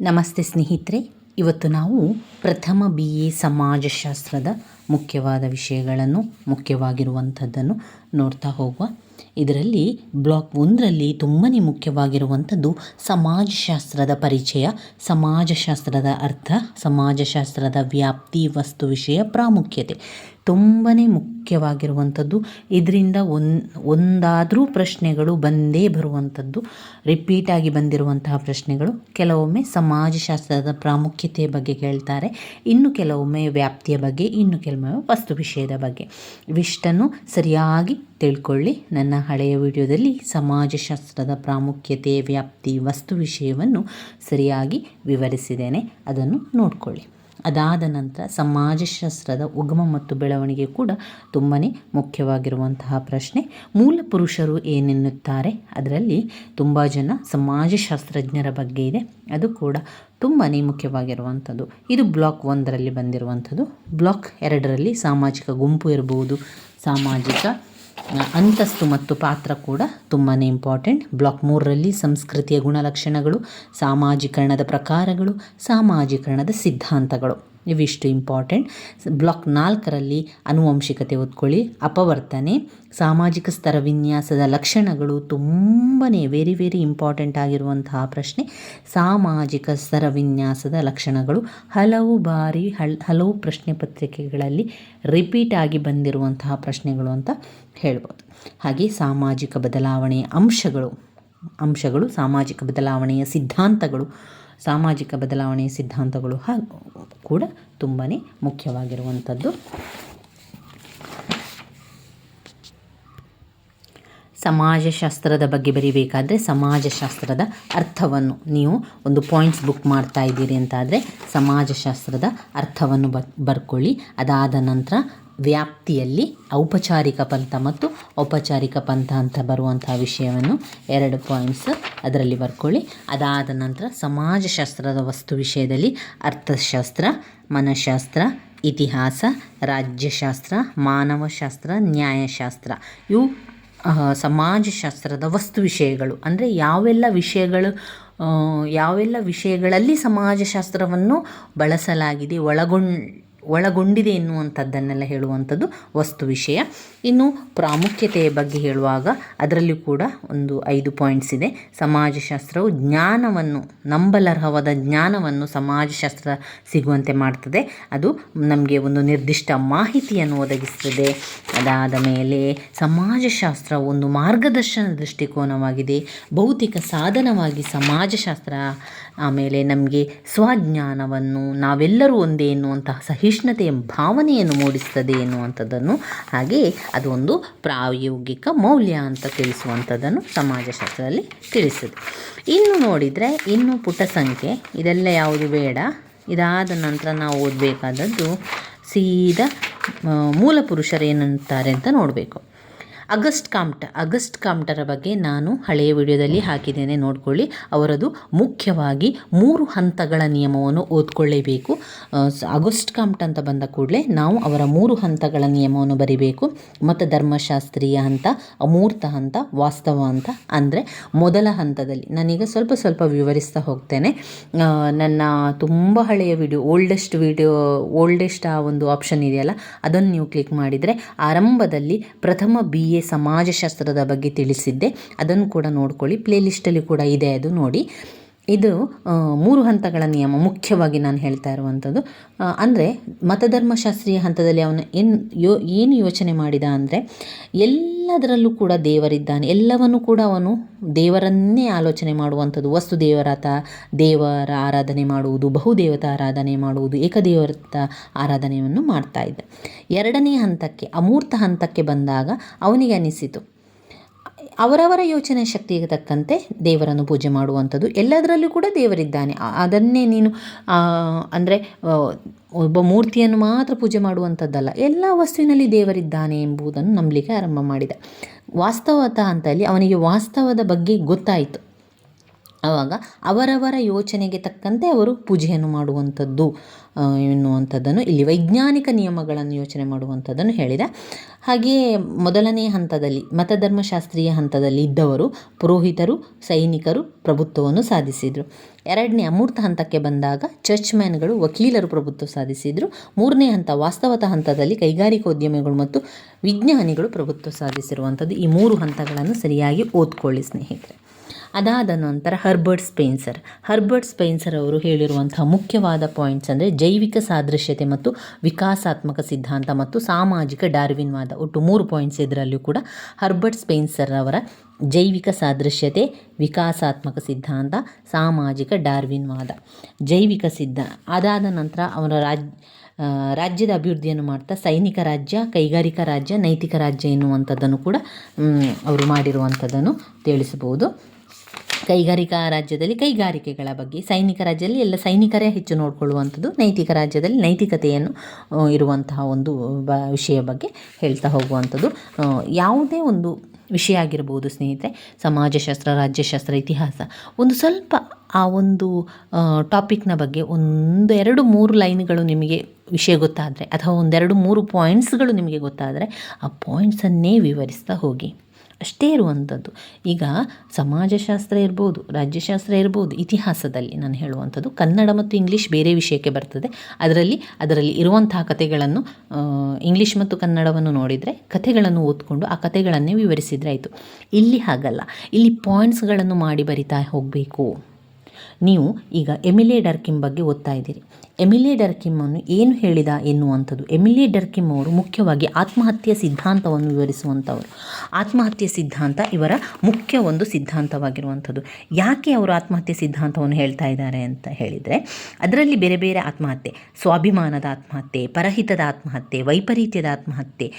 ನಮಸ್ತೆ ಸ್ನೇಹಿತರೆ, ಇವತ್ತು ನಾವು ಪ್ರಥಮ ಬಿ ಎ ಸಮಾಜಶಾಸ್ತ್ರದ ಮುಖ್ಯವಾದ ವಿಷಯಗಳನ್ನು, ಮುಖ್ಯವಾಗಿರುವಂಥದ್ದನ್ನು ನೋಡ್ತಾ ಹೋಗುವ. ಇದರಲ್ಲಿ ಬ್ಲಾಕ್ ಒಂದರಲ್ಲಿ ತುಂಬಾ ಮುಖ್ಯವಾಗಿರುವಂಥದ್ದು ಸಮಾಜಶಾಸ್ತ್ರದ ಪರಿಚಯ, ಸಮಾಜಶಾಸ್ತ್ರದ ಅರ್ಥ, ಸಮಾಜಶಾಸ್ತ್ರದ ವ್ಯಾಪ್ತಿ, ವಸ್ತು ವಿಷಯ ಪ್ರಾಮುಖ್ಯತೆ. ತುಂಬಾ ಮುಖ್ಯವಾಗಿರುವಂಥದ್ದು. ಇದರಿಂದ ಒಂದು, ಒಂದಾದರೂ ಪ್ರಶ್ನೆಗಳು ಬಂದೇ ಬರುವಂಥದ್ದು ರಿಪೀಟಾಗಿ ಬಂದಿರುವಂತಹ ಪ್ರಶ್ನೆಗಳು. ಕೆಲವೊಮ್ಮೆ ಸಮಾಜಶಾಸ್ತ್ರದ ಪ್ರಾಮುಖ್ಯತೆಯ ಬಗ್ಗೆ ಕೇಳ್ತಾರೆ. ಇನ್ನು ಕೆಲವೊಮ್ಮೆ ವ್ಯಾಪ್ತಿಯ ಬಗ್ಗೆ, ಇನ್ನು ಕೆಲವೊಮ್ಮೆ ವಸ್ತು ವಿಷಯದ ಬಗ್ಗೆ. ಇವಿಷ್ಟನ್ನು ಸರಿಯಾಗಿ ತಿಳ್ಕೊಳ್ಳಿ. ನನ್ನ ಹಳೆಯ ವಿಡಿಯೋದಲ್ಲಿ ಸಮಾಜಶಾಸ್ತ್ರದ ಪ್ರಾಮುಖ್ಯತೆ, ವ್ಯಾಪ್ತಿ, ವಸ್ತು ವಿಷಯವನ್ನು ಸರಿಯಾಗಿ ವಿವರಿಸಿದ್ದೇನೆ. ಅದನ್ನು ನೋಡಿಕೊಳ್ಳಿ. ಅದಾದ ನಂತರ ಸಮಾಜಶಾಸ್ತ್ರದ ಉಗಮ ಮತ್ತು ಬೆಳವಣಿಗೆ ಕೂಡ ತುಂಬಾ ಮುಖ್ಯವಾಗಿರುವಂತಹ ಪ್ರಶ್ನೆ. ಮೂಲ ಪುರುಷರು ಏನೆನ್ನುತ್ತಾರೆ? ಅದರಲ್ಲಿ ತುಂಬ ಜನ ಸಮಾಜಶಾಸ್ತ್ರಜ್ಞರ ಬಗ್ಗೆ ಇದೆ. ಅದು ಕೂಡ ತುಂಬಾ ಮುಖ್ಯವಾಗಿರುವಂಥದ್ದು. ಇದು ಬ್ಲಾಕ್ ಒಂದರಲ್ಲಿ ಬಂದಿರುವಂಥದ್ದು. ಬ್ಲಾಕ್ ಎರಡರಲ್ಲಿ ಸಾಮಾಜಿಕ ಗುಂಪು ಇರಬಹುದು, ಸಾಮಾಜಿಕ ಅಂತಸ್ತು ಮತ್ತು ಪಾತ್ರ ಕೂಡ ತುಂಬಾ ಇಂಪಾರ್ಟೆಂಟ್ ಬ್ಲಾಕ್ ಮೂರರಲ್ಲಿ ಸಂಸ್ಕೃತಿಯ ಗುಣಲಕ್ಷಣಗಳು ಸಾಮಾಜೀಕರಣದ ಪ್ರಕಾರಗಳು ಸಾಮಾಜೀಕರಣದ ಸಿದ್ಧಾಂತಗಳು. ಇವಿಷ್ಟು ಇಂಪಾರ್ಟೆಂಟ್ ಬ್ಲಾಕ್ ನಾಲ್ಕರಲ್ಲಿ ಅನುವಂಶಿಕತೆ ಓದ್ಕೊಳ್ಳಿ ಅಪವರ್ತನೆ, ಸಾಮಾಜಿಕ ಸ್ತರ ವಿನ್ಯಾಸದ ಲಕ್ಷಣಗಳು ತುಂಬಾ ವೆರಿ ವೆರಿ ಇಂಪಾರ್ಟೆಂಟ್ ಆಗಿರುವಂತಹ ಪ್ರಶ್ನೆ. ಸಾಮಾಜಿಕ ಸ್ತರ ವಿನ್ಯಾಸದ ಲಕ್ಷಣಗಳು ಹಲವು ಬಾರಿ ಹಲ್ ಹಲವು ಪ್ರಶ್ನೆ ಪತ್ರಿಕೆಗಳಲ್ಲಿ ರಿಪೀಟ್ ಆಗಿ ಬಂದಿರುವಂತಹ ಪ್ರಶ್ನೆಗಳು ಅಂತ ಹೇಳ್ಬೋದು. ಹಾಗೆ ಸಾಮಾಜಿಕ ಬದಲಾವಣೆಯ ಅಂಶಗಳು ಅಂಶಗಳು, ಸಾಮಾಜಿಕ ಬದಲಾವಣೆಯ ಸಿದ್ಧಾಂತಗಳು ಸಾಮಾಜಿಕ ಬದಲಾವಣೆಯ ಸಿದ್ಧಾಂತಗಳು ಹಾಗೂ ಕೂಡ ತುಂಬಾ ಮುಖ್ಯವಾಗಿರುವಂಥದ್ದು. ಸಮಾಜಶಾಸ್ತ್ರದ ಬಗ್ಗೆ ಬರೀಬೇಕಾದರೆ ಸಮಾಜಶಾಸ್ತ್ರದ ಅರ್ಥವನ್ನು ನೀವು ಒಂದು ಪಾಯಿಂಟ್ಸ್ ಬುಕ್ ಮಾಡ್ತಾ ಇದ್ದೀರಿ ಅಂತಾದರೆ ಸಮಾಜಶಾಸ್ತ್ರದ ಅರ್ಥವನ್ನು ಬರ್ಕೊಳ್ಳಿ. ಅದಾದ ನಂತರ ವ್ಯಾಪ್ತಿಯಲ್ಲಿ ಔಪಚಾರಿಕ ಪಂಥ ಮತ್ತು ಔಪಚಾರಿಕ ಪಂಥ ಅಂತ ಬರುವಂತಹ ವಿಷಯವನ್ನು ಎರಡು ಪಾಯಿಂಟ್ಸ್ ಅದರಲ್ಲಿ ಬರ್ಕೊಳ್ಳಿ. ಅದಾದ ನಂತರ ಸಮಾಜಶಾಸ್ತ್ರದ ವಸ್ತು ವಿಷಯದಲ್ಲಿ ಅರ್ಥಶಾಸ್ತ್ರ, ಮನಃಶಾಸ್ತ್ರ, ಇತಿಹಾಸ, ರಾಜ್ಯಶಾಸ್ತ್ರ, ಮಾನವಶಾಸ್ತ್ರ, ನ್ಯಾಯಶಾಸ್ತ್ರ. ಇವು ಸಮಾಜಶಾಸ್ತ್ರದ ವಸ್ತು ವಿಷಯಗಳು. ಅಂದರೆ ಯಾವೆಲ್ಲ ವಿಷಯಗಳು ಯಾವೆಲ್ಲ ವಿಷಯಗಳಲ್ಲಿ ಸಮಾಜಶಾಸ್ತ್ರವನ್ನು ಬಳಸಲಾಗಿದೆ, ಒಳಗೊಂಡು ಒಳಗೊಂಡಿದೆ ಎನ್ನುವಂಥದ್ದನ್ನೆಲ್ಲ ಹೇಳುವಂಥದ್ದು ವಸ್ತು ವಿಷಯ. ಇನ್ನು ಪ್ರಾಮುಖ್ಯತೆಯ ಬಗ್ಗೆ ಹೇಳುವಾಗ ಅದರಲ್ಲಿ ಕೂಡ ಒಂದು ಐದು ಪಾಯಿಂಟ್ಸ್ ಇದೆ. ಸಮಾಜಶಾಸ್ತ್ರವು ಜ್ಞಾನವನ್ನು, ನಂಬಲರ್ಹವಾದ ಜ್ಞಾನವನ್ನು ಸಮಾಜಶಾಸ್ತ್ರ ಸಿಗುವಂತೆ ಮಾಡ್ತದೆ. ಅದು ನಮಗೆ ಒಂದು ನಿರ್ದಿಷ್ಟ ಮಾಹಿತಿಯನ್ನು ಒದಗಿಸ್ತದೆ. ಅದಾದ ಮೇಲೆ ಸಮಾಜಶಾಸ್ತ್ರ ಒಂದು ಮಾರ್ಗದರ್ಶನ ದೃಷ್ಟಿಕೋನವಾಗಿದೆ. ಭೌತಿಕ ಸಾಧನವಾಗಿ ಸಮಾಜಶಾಸ್ತ್ರ ಆಮೇಲೆ ನಮಗೆ ಸ್ವಜ್ಞಾನವನ್ನು ನಾವೆಲ್ಲರೂ ಒಂದೇ ಎನ್ನುವಂತಹ ಸಹಿಷ್ಣುತೆಯ ಭಾವನೆಯನ್ನು ಮೂಡಿಸ್ತದೆ ಎನ್ನುವಂಥದ್ದನ್ನು, ಹಾಗೆ ಅದು ಒಂದು ಪ್ರಾಯೋಗಿಕ ಮೌಲ್ಯ ಅಂತ ತಿಳಿಸುವಂಥದ್ದನ್ನು ಸಮಾಜಶಾಸ್ತ್ರದಲ್ಲಿ ತಿಳಿಸಿದೆ. ಇನ್ನು ನೋಡಿದರೆ ಇನ್ನು ಪುಟ ಸಂಖ್ಯೆ, ಇದೆಲ್ಲ ಯಾವುದು ಬೇಡ. ಇದಾದ ನಂತರ ನಾವು ಓದಬೇಕಾದದ್ದು ಸೀದಾ ಮೂಲ ಪುರುಷರು ಏನಂತಾರೆ ಅಂತ ನೋಡಬೇಕು. ಅಗಸ್ಟ್ ಕಾಮ್ಟ, ಅಗಸ್ಟ್ ಕಾಮ್ಟರ ಬಗ್ಗೆ ನಾನು ಹಳೆಯ ವಿಡಿಯೋದಲ್ಲಿ ಹಾಕಿದ್ದೇನೆ. ನೋಡ್ಕೊಳ್ಳಿ. ಅವರದು ಮುಖ್ಯವಾಗಿ ಮೂರು ಹಂತಗಳ ನಿಯಮವನ್ನು ಓದ್ಕೊಳ್ಳೇಬೇಕು. ಅಗಸ್ಟ್ ಕಾಮ್ಟ್ ಅಂತ ಬಂದ ಕೂಡಲೇ ನಾವು ಅವರ ಮೂರು ಹಂತಗಳ ನಿಯಮವನ್ನು ಬರಿಬೇಕು. ಮತ್ತು ಧರ್ಮಶಾಸ್ತ್ರೀಯ ಹಂತ, ಅಮೂರ್ತ ಹಂತ, ವಾಸ್ತವ ಹಂತ. ಅಂದರೆ ಮೊದಲ ಹಂತದಲ್ಲಿ, ನಾನೀಗ ಸ್ವಲ್ಪ ಸ್ವಲ್ಪ ವಿವರಿಸ್ತಾ ಹೋಗ್ತೇನೆ. ನನ್ನ ತುಂಬ ಹಳೆಯ ವಿಡಿಯೋ, ಓಲ್ಡೆಸ್ಟ್ ವಿಡಿಯೋ, ಓಲ್ಡೆಸ್ಟ್ ಆ ಒಂದು ಆಪ್ಷನ್ ಇದೆಯಲ್ಲ, ಅದನ್ನು ನೀವು ಕ್ಲಿಕ್ ಮಾಡಿದರೆ ಆರಂಭದಲ್ಲಿ ಪ್ರಥಮ ಬಿ ಎ ಸಮಾಜಶಾಸ್ತ್ರದ ಬಗ್ಗೆ ತಿಳಿಸಿದ್ದೆ. ಅದನ್ನು ಕೂಡ ನೋಡ್ಕೊಳ್ಳಿ. ಪ್ಲೇಲಿಸ್ಟಲ್ಲಿ ಕೂಡ ಇದೆ ಅದು ನೋಡಿ. ಇದು ಮೂರು ಹಂತಗಳ ನಿಯಮ. ಮುಖ್ಯವಾಗಿ ನಾನು ಹೇಳ್ತಾ ಇರುವಂಥದ್ದು ಅಂದರೆ ಮತಧರ್ಮಶಾಸ್ತ್ರೀಯ ಹಂತದಲ್ಲಿ ಅವನು ಏನು ಯೋ, ಏನು ಯೋಚನೆ ಮಾಡಿದ ಅಂದರೆ, ಎಲ್ಲದರಲ್ಲೂ ಕೂಡ ದೇವರಿದ್ದಾನೆ. ಎಲ್ಲವನ್ನು ಕೂಡ ಅವನು ದೇವರನ್ನೇ ಆಲೋಚನೆ ಮಾಡುವಂಥದ್ದು. ವಸ್ತು ದೇವರಾತ ದೇವರ ಆರಾಧನೆ ಮಾಡುವುದು, ಬಹುದೇವತ ಆರಾಧನೆ ಮಾಡುವುದು ಏಕದೇವರತ ಆರಾಧನೆಯನ್ನು ಮಾಡ್ತಾ ಇದ್ದ. ಎರಡನೇ ಹಂತಕ್ಕೆ, ಅಮೂರ್ತ ಹಂತಕ್ಕೆ ಬಂದಾಗ ಅವನಿಗೆ ಅನಿಸಿತು ಅವರವರ ಯೋಚನೆ ಶಕ್ತಿಗೆ ತಕ್ಕಂತೆ ದೇವರನ್ನು ಪೂಜೆ ಮಾಡುವಂಥದ್ದು ಎಲ್ಲದರಲ್ಲೂ ಕೂಡ ದೇವರಿದ್ದಾನೆ. ಅದನ್ನೇ ನೀನು ಅಂದರೆ ಒಬ್ಬ ಮೂರ್ತಿಯನ್ನು ಮಾತ್ರ ಪೂಜೆ ಮಾಡುವಂಥದ್ದಲ್ಲ, ಎಲ್ಲ ವಸ್ತುವಿನಲ್ಲಿ ದೇವರಿದ್ದಾನೆ ಎಂಬುದನ್ನು ನಂಬಲಿಕ್ಕೆ ಆರಂಭ ಮಾಡಿದ. ವಾಸ್ತವತ ಅಂತಲ್ಲಿ ಅವನಿಗೆ ವಾಸ್ತವದ ಬಗ್ಗೆ ಗೊತ್ತಾಯಿತು. ಆವಾಗ ಅವರವರ ಯೋಚನೆಗೆ ತಕ್ಕಂತೆ ಅವರು ಪೂಜೆಯನ್ನು ಮಾಡುವಂಥದ್ದು ಎನ್ನುವಂಥದ್ದನ್ನು ಇಲ್ಲಿ ವೈಜ್ಞಾನಿಕ ನಿಯಮಗಳನ್ನು ಯೋಚನೆ ಮಾಡುವಂಥದ್ದನ್ನು ಹೇಳಿದ. ಹಾಗೆಯೇ ಮೊದಲನೇ ಹಂತದಲ್ಲಿ, ಮತಧರ್ಮಶಾಸ್ತ್ರೀಯ ಹಂತದಲ್ಲಿ ಇದ್ದವರು ಪುರೋಹಿತರು, ಸೈನಿಕರು ಪ್ರಭುತ್ವವನ್ನು ಸಾಧಿಸಿದರು. ಎರಡನೇ ಅಮೂರ್ತ ಹಂತಕ್ಕೆ ಬಂದಾಗ ಚರ್ಚ್ಮ್ಯಾನ್ಗಳು, ವಕೀಲರು ಪ್ರಭುತ್ವ ಸಾಧಿಸಿದರು. ಮೂರನೇ ಹಂತ ವಾಸ್ತವತ ಹಂತದಲ್ಲಿ ಕೈಗಾರಿಕೋದ್ಯಮಿಗಳು ಮತ್ತು ವಿಜ್ಞಾನಿಗಳು ಪ್ರಭುತ್ವ ಸಾಧಿಸಿರುವಂಥದ್ದು. ಈ ಮೂರು ಹಂತಗಳನ್ನು ಸರಿಯಾಗಿ ಓದ್ಕೊಳ್ಳಿ ಸ್ನೇಹಿತರೆ. ಅದಾದ ನಂತರ ಹರ್ಬರ್ಟ್ ಸ್ಪೆನ್ಸರ್. ಹರ್ಬರ್ಟ್ ಸ್ಪೆನ್ಸರ್ ಅವರು ಹೇಳಿರುವಂತಹ ಮುಖ್ಯವಾದ ಪಾಯಿಂಟ್ಸ್ ಅಂದರೆ ಜೈವಿಕ ಸಾದೃಶ್ಯತೆ ಮತ್ತು ವಿಕಾಸಾತ್ಮಕ ಸಿದ್ಧಾಂತ ಮತ್ತು ಸಾಮಾಜಿಕ ಡಾರ್ವಿನ್ವಾದ. ಒಟ್ಟು ಮೂರು ಪಾಯಿಂಟ್ಸ್ ಇದರಲ್ಲೂ ಕೂಡ ಹರ್ಬರ್ಟ್ ಸ್ಪೆನ್ಸರ್ ಅವರ ಜೈವಿಕ ಸಾದೃಶ್ಯತೆ, ವಿಕಾಸಾತ್ಮಕ ಸಿದ್ಧಾಂತ, ಸಾಮಾಜಿಕ ಡಾರ್ವಿನ್ವಾದ. ಜೈವಿಕ ಸಿದ್ಧ ಅದಾದ ನಂತರ ಅವರ ರಾಜ್ ರಾಜ್ಯದ ಅಭಿವೃದ್ಧಿಯನ್ನು ಮಾಡ್ತಾ ಸೈನಿಕ ರಾಜ್ಯ, ಕೈಗಾರಿಕಾ ರಾಜ್ಯ, ನೈತಿಕ ರಾಜ್ಯ ಎನ್ನುವಂಥದ್ದನ್ನು ಕೂಡ ಅವರು ಮಾಡಿರುವಂಥದ್ದನ್ನು ತಿಳಿಸಬಹುದು. ಕೈಗಾರಿಕಾ ರಾಜ್ಯದಲ್ಲಿ ಕೈಗಾರಿಕೆಗಳ ಬಗ್ಗೆ, ಸೈನಿಕ ರಾಜ್ಯದಲ್ಲಿ ಎಲ್ಲ ಸೈನಿಕರೇ ಹೆಚ್ಚು ನೋಡಿಕೊಳ್ಳುವಂಥದ್ದು, ನೈತಿಕ ರಾಜ್ಯದಲ್ಲಿ ನೈತಿಕತೆಯನ್ನು ಇರುವಂತಹ ಒಂದು ಬ, ವಿಷಯ ಬಗ್ಗೆ ಹೇಳ್ತಾ ಹೋಗುವಂಥದ್ದು. ಯಾವುದೇ ಒಂದು ವಿಷಯ ಆಗಿರ್ಬೋದು ಸ್ನೇಹಿತರೆ, ಸಮಾಜಶಾಸ್ತ್ರ, ರಾಜ್ಯಶಾಸ್ತ್ರ, ಇತಿಹಾಸ, ಒಂದು ಸ್ವಲ್ಪ ಆ ಒಂದು ಟಾಪಿಕ್ನ ಬಗ್ಗೆ ಒಂದು ಎರಡು ಮೂರು ಲೈನ್ಗಳು ನಿಮಗೆ ವಿಷಯ ಗೊತ್ತಾದರೆ, ಅಥವಾ ಒಂದೆರಡು ಮೂರು ಪಾಯಿಂಟ್ಸ್ಗಳು ನಿಮಗೆ ಗೊತ್ತಾದರೆ, ಆ ಪಾಯಿಂಟ್ಸನ್ನೇ ವಿವರಿಸ್ತಾ ಹೋಗಿ. ಅಷ್ಟೇ ಇರುವಂಥದ್ದು. ಈಗ ಸಮಾಜಶಾಸ್ತ್ರ ಇರ್ಬೋದು, ರಾಜ್ಯಶಾಸ್ತ್ರ ಇರ್ಬೋದು, ಇತಿಹಾಸದಲ್ಲಿ ನಾನು ಹೇಳುವಂಥದ್ದು ಕನ್ನಡ ಮತ್ತು ಇಂಗ್ಲೀಷ್ ಬೇರೆ ವಿಷಯಕ್ಕೆ ಬರ್ತದೆ. ಅದರಲ್ಲಿ ಅದರಲ್ಲಿ ಇರುವಂತಹ ಕಥೆಗಳನ್ನು ಇಂಗ್ಲೀಷ್ ಮತ್ತು ಕನ್ನಡವನ್ನು ನೋಡಿದರೆ ಕಥೆಗಳನ್ನು ಓದ್ಕೊಂಡು ಆ ಕಥೆಗಳನ್ನೇ ವಿವರಿಸಿದರೆ ಆಯಿತು. ಇಲ್ಲಿ ಹಾಗಲ್ಲ. ಇಲ್ಲಿ ಪಾಯಿಂಟ್ಸ್ಗಳನ್ನು ಮಾಡಿ ಬರಿತಾ ಹೋಗಬೇಕು. ನೀವು ಈಗ ಎಮಿಲೆ ಡರ್ಕಿಮ್ ಬಗ್ಗೆ ಓದ್ತಾ ಇದ್ದೀರಿ. ಎಮಿಲೆ ಡರ್ಕಿಮ್ಮನ್ನು ಏನು ಹೇಳಿದ ಎನ್ನುವಂಥದ್ದು. ಎಮಿಲಿ ಡರ್ಕಿಮ್ ಅವರು ಮುಖ್ಯವಾಗಿ ಆತ್ಮಹತ್ಯೆ ಸಿದ್ಧಾಂತವನ್ನು ವಿವರಿಸುವಂಥವರು. ಆತ್ಮಹತ್ಯೆ ಸಿದ್ಧಾಂತ ಇವರ ಮುಖ್ಯ ಒಂದು ಸಿದ್ಧಾಂತವಾಗಿರುವಂಥದ್ದು. ಯಾಕೆ ಅವರು ಆತ್ಮಹತ್ಯೆ ಸಿದ್ಧಾಂತವನ್ನು ಹೇಳ್ತಾ ಇದ್ದಾರೆ ಅಂತ ಹೇಳಿದರೆ, ಅದರಲ್ಲಿ ಬೇರೆ ಬೇರೆ ಆತ್ಮಹತ್ಯೆ, ಸ್ವಾಭಿಮಾನದ ಆತ್ಮಹತ್ಯೆ, ಪರಹಿತದ ಆತ್ಮಹತ್ಯೆ, ವೈಪರೀತ್ಯದ ಆತ್ಮಹತ್ಯೆ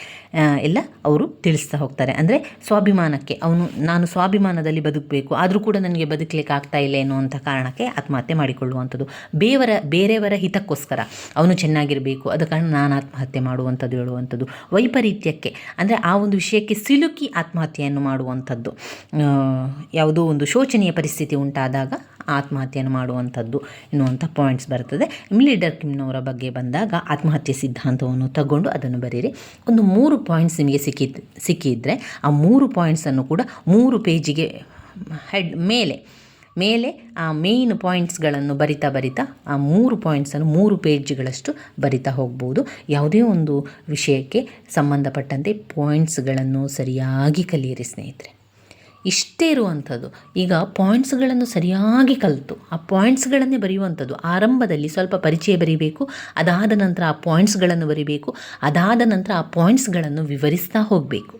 ಎಲ್ಲ ಅವರು ತಿಳಿಸ್ತಾ ಹೋಗ್ತಾರೆ. ಅಂದರೆ ಸ್ವಾಭಿಮಾನಕ್ಕೆ, ಅವನು, ನಾನು ಸ್ವಾಭಿಮಾನದಲ್ಲಿ ಬದುಕಬೇಕು, ಆದರೂ ಕೂಡ ನನಗೆ ಬದುಕಲಿಕ್ಕೆ ಆಗ್ತಾ ಇಲ್ಲ ಎನ್ನುವಂಥ ಕಾರಣಕ್ಕೆ ಆತ್ಮಹತ್ಯೆ ಮಾಡಿಕೊಳ್ಳುವಂಥದ್ದು. ಬೇವರ, ಬೇರೆಯವರ ಹಿತಕ್ಕೋಸ್ಕರ. ಅವನು ಚೆನ್ನಾಗಿರಬೇಕು ಅದ ಕಾರಣ ನಾನು ಆತ್ಮಹತ್ಯೆ ಮಾಡುವಂಥದ್ದು ಹೇಳುವಂಥದ್ದು. ವೈಪರೀತ್ಯಕ್ಕೆ, ಅಂದರೆ ಆ ಒಂದು ವಿಷಯಕ್ಕೆ ಸಿಲುಕಿ ಆತ್ಮಹತ್ಯೆಯನ್ನು ಮಾಡುವಂಥದ್ದು. ಯಾವುದೋ ಒಂದು ಶೋಚನೀಯ ಪರಿಸ್ಥಿತಿ ಉಂಟಾದಾಗ ಆತ್ಮಹತ್ಯೆಯನ್ನು ಮಾಡುವಂಥದ್ದು ಎನ್ನುವಂಥ ಪಾಯಿಂಟ್ಸ್ ಬರ್ತದೆ. ಮಿಲಿಡರ್ ಡರ್ಕಿಮ್ನವರ ಬಗ್ಗೆ ಬಂದಾಗ ಆತ್ಮಹತ್ಯೆ ಸಿದ್ಧಾಂತವನ್ನು ತಗೊಂಡು ಅದನ್ನು ಬರೀರಿ. ಒಂದು ಮೂರು ಪಾಯಿಂಟ್ಸ್ ನಿಮಗೆ ಸಿಕ್ಕಿದ್ ಸಿಕ್ಕಿದ್ರೆ ಆ ಮೂರು ಪಾಯಿಂಟ್ಸನ್ನು ಕೂಡ ಮೂರು ಪೇಜಿಗೆ ಹೆಡ್ ಮೇಲೆ ಮೇಲೆ ಆ ಮೇಯ್ನ್ ಪಾಯಿಂಟ್ಸ್ಗಳನ್ನು ಬರಿತಾ ಬರಿತಾ ಆ ಮೂರು ಪಾಯಿಂಟ್ಸನ್ನು ಮೂರು ಪೇಜ್ಗಳಷ್ಟು ಬರಿತಾ ಹೋಗ್ಬೋದು. ಯಾವುದೇ ಒಂದು ವಿಷಯಕ್ಕೆ ಸಂಬಂಧಪಟ್ಟಂತೆ ಪಾಯಿಂಟ್ಸ್ಗಳನ್ನು ಸರಿಯಾಗಿ ಕಲಿಯಿರಿ ಸ್ನೇಹಿತರೆ. ಇಷ್ಟೇ ಇರುವಂಥದ್ದು. ಈಗ ಪಾಯಿಂಟ್ಸ್ಗಳನ್ನು ಸರಿಯಾಗಿ ಕಲಿತು, ಆ ಪಾಯಿಂಟ್ಸ್ಗಳನ್ನೇ ಬರೆಯುವಂಥದ್ದು, ಆರಂಭದಲ್ಲಿ ಸ್ವಲ್ಪ ಪರಿಚಯ ಬರೀಬೇಕು, ಅದಾದ ನಂತರ ಆ ಪಾಯಿಂಟ್ಸ್ಗಳನ್ನು ಬರೀಬೇಕು, ಅದಾದ ನಂತರ ಆ ಪಾಯಿಂಟ್ಸ್ಗಳನ್ನು ವಿವರಿಸ್ತಾ ಹೋಗಬೇಕು.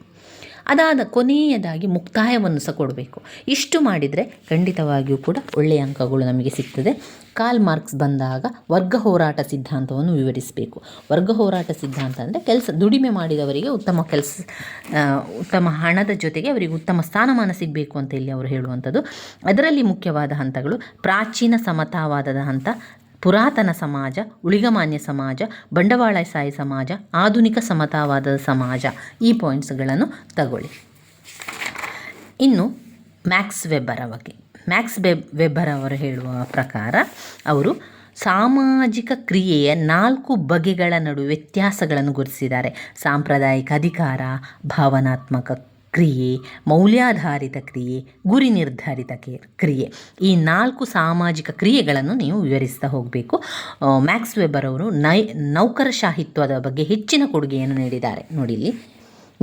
ಅದಾದ ಕೊನೆಯದಾಗಿ ಮುಕ್ತಾಯವನ್ನು ಸಹ ಕೊಡಬೇಕು. ಇಷ್ಟು ಮಾಡಿದರೆ ಖಂಡಿತವಾಗಿಯೂ ಕೂಡ ಒಳ್ಳೆಯ ಅಂಕಗಳು ನಮಗೆ ಸಿಗ್ತದೆ. ಕಾಲ್ ಮಾರ್ಕ್ಸ್ ಬಂದಾಗ ವರ್ಗ ಹೋರಾಟ ಸಿದ್ಧಾಂತವನ್ನು ವಿವರಿಸಬೇಕು. ವರ್ಗ ಹೋರಾಟ ಸಿದ್ಧಾಂತ ಅಂದರೆ ಕೆಲಸ, ದುಡಿಮೆ ಮಾಡಿದವರಿಗೆ ಉತ್ತಮ ಕೆಲಸ ಉತ್ತಮ ಹಣದ ಜೊತೆಗೆ ಅವರಿಗೆ ಉತ್ತಮ ಸ್ಥಾನಮಾನ ಸಿಗಬೇಕು ಅಂತ ಇಲ್ಲಿ ಅವರು ಹೇಳುವಂಥದ್ದು. ಅದರಲ್ಲಿ ಮುಖ್ಯವಾದ ಹಂತಗಳು ಪ್ರಾಚೀನ ಸಮತಾವಾದದ ಹಂತ ಪುರಾತನ ಸಮಾಜ, ಉಳಿಗಮಾನ್ಯ ಸಮಾಜ ಬಂಡವಾಳಶಾಹಿ ಸಮಾಜ, ಆಧುನಿಕ ಸಮತಾವಾದದ ಸಮಾಜ ಈ ಪಾಯಿಂಟ್ಸ್ಗಳನ್ನು ತಗೊಳ್ಳಿ. ಇನ್ನು ಮ್ಯಾಕ್ಸ್ ವೆಬ್ಬರ ಬಗ್ಗೆ ಮ್ಯಾಕ್ಸ್ ವೆಬ್ ವೆಬ್ಬರ್ ಅವರು ಹೇಳುವ ಪ್ರಕಾರ ಅವರು ಸಾಮಾಜಿಕ ಕ್ರಿಯೆಯ ನಾಲ್ಕು ಬಗೆಗಳ ನಡುವೆ ವ್ಯತ್ಯಾಸಗಳನ್ನು ಗುರುತಿಸಿದ್ದಾರೆ. ಸಾಂಪ್ರದಾಯಿಕ ಅಧಿಕಾರ, ಭಾವನಾತ್ಮಕ ಕ್ರಿಯೆ, ಮೌಲ್ಯಾಧಾರಿತ ಕ್ರಿಯೆ ಗುರಿ ನಿರ್ಧಾರಿತ ಕ್ರಿಯೆ. ಈ ನಾಲ್ಕು ಸಾಮಾಜಿಕ ಕ್ರಿಯೆಗಳನ್ನು ನೀವು ವಿವರಿಸ್ತಾ ಹೋಗಬೇಕು. ಮ್ಯಾಕ್ಸ್ ವೆಬರ್ ಅವರು ನೈ ನೌಕರಶಾಹಿತ್ವದ ಬಗ್ಗೆ ಹೆಚ್ಚಿನ ಕೊಡುಗೆಯನ್ನು ನೀಡಿದ್ದಾರೆ. ನೋಡಿ ಇಲ್ಲಿ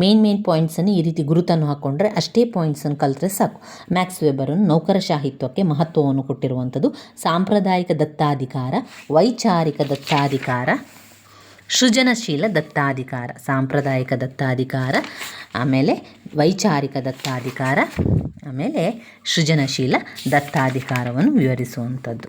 ಮೇನ್ ಮೇನ್ ಪಾಯಿಂಟ್ಸನ್ನು ಈ ರೀತಿ ಗುರುತನ್ನು ಹಾಕ್ಕೊಂಡ್ರೆ ಅಷ್ಟೇ ಪಾಯಿಂಟ್ಸನ್ನು ಕಲಿತ್ರೆ ಸಾಕು. ಮ್ಯಾಕ್ಸ್ ವೆಬರನ್ನು ನೌಕರಶಾಹಿತ್ವಕ್ಕೆ ಮಹತ್ವವನ್ನು ಕೊಟ್ಟಿರುವಂಥದ್ದು ಸಾಂಪ್ರದಾಯಿಕ ದತ್ತಾಧಿಕಾರ, ವೈಚಾರಿಕ ದತ್ತಾಧಿಕಾರ ಸೃಜನಶೀಲ ದತ್ತಾಧಿಕಾರ ಸಾಂಪ್ರದಾಯಿಕ ದತ್ತಾಧಿಕಾರ ಆಮೇಲೆ ವೈಚಾರಿಕ ದತ್ತಾಧಿಕಾರ ಆಮೇಲೆ ಸೃಜನಶೀಲ ದತ್ತಾಧಿಕಾರವನ್ನು ವಿವರಿಸುವಂಥದ್ದು.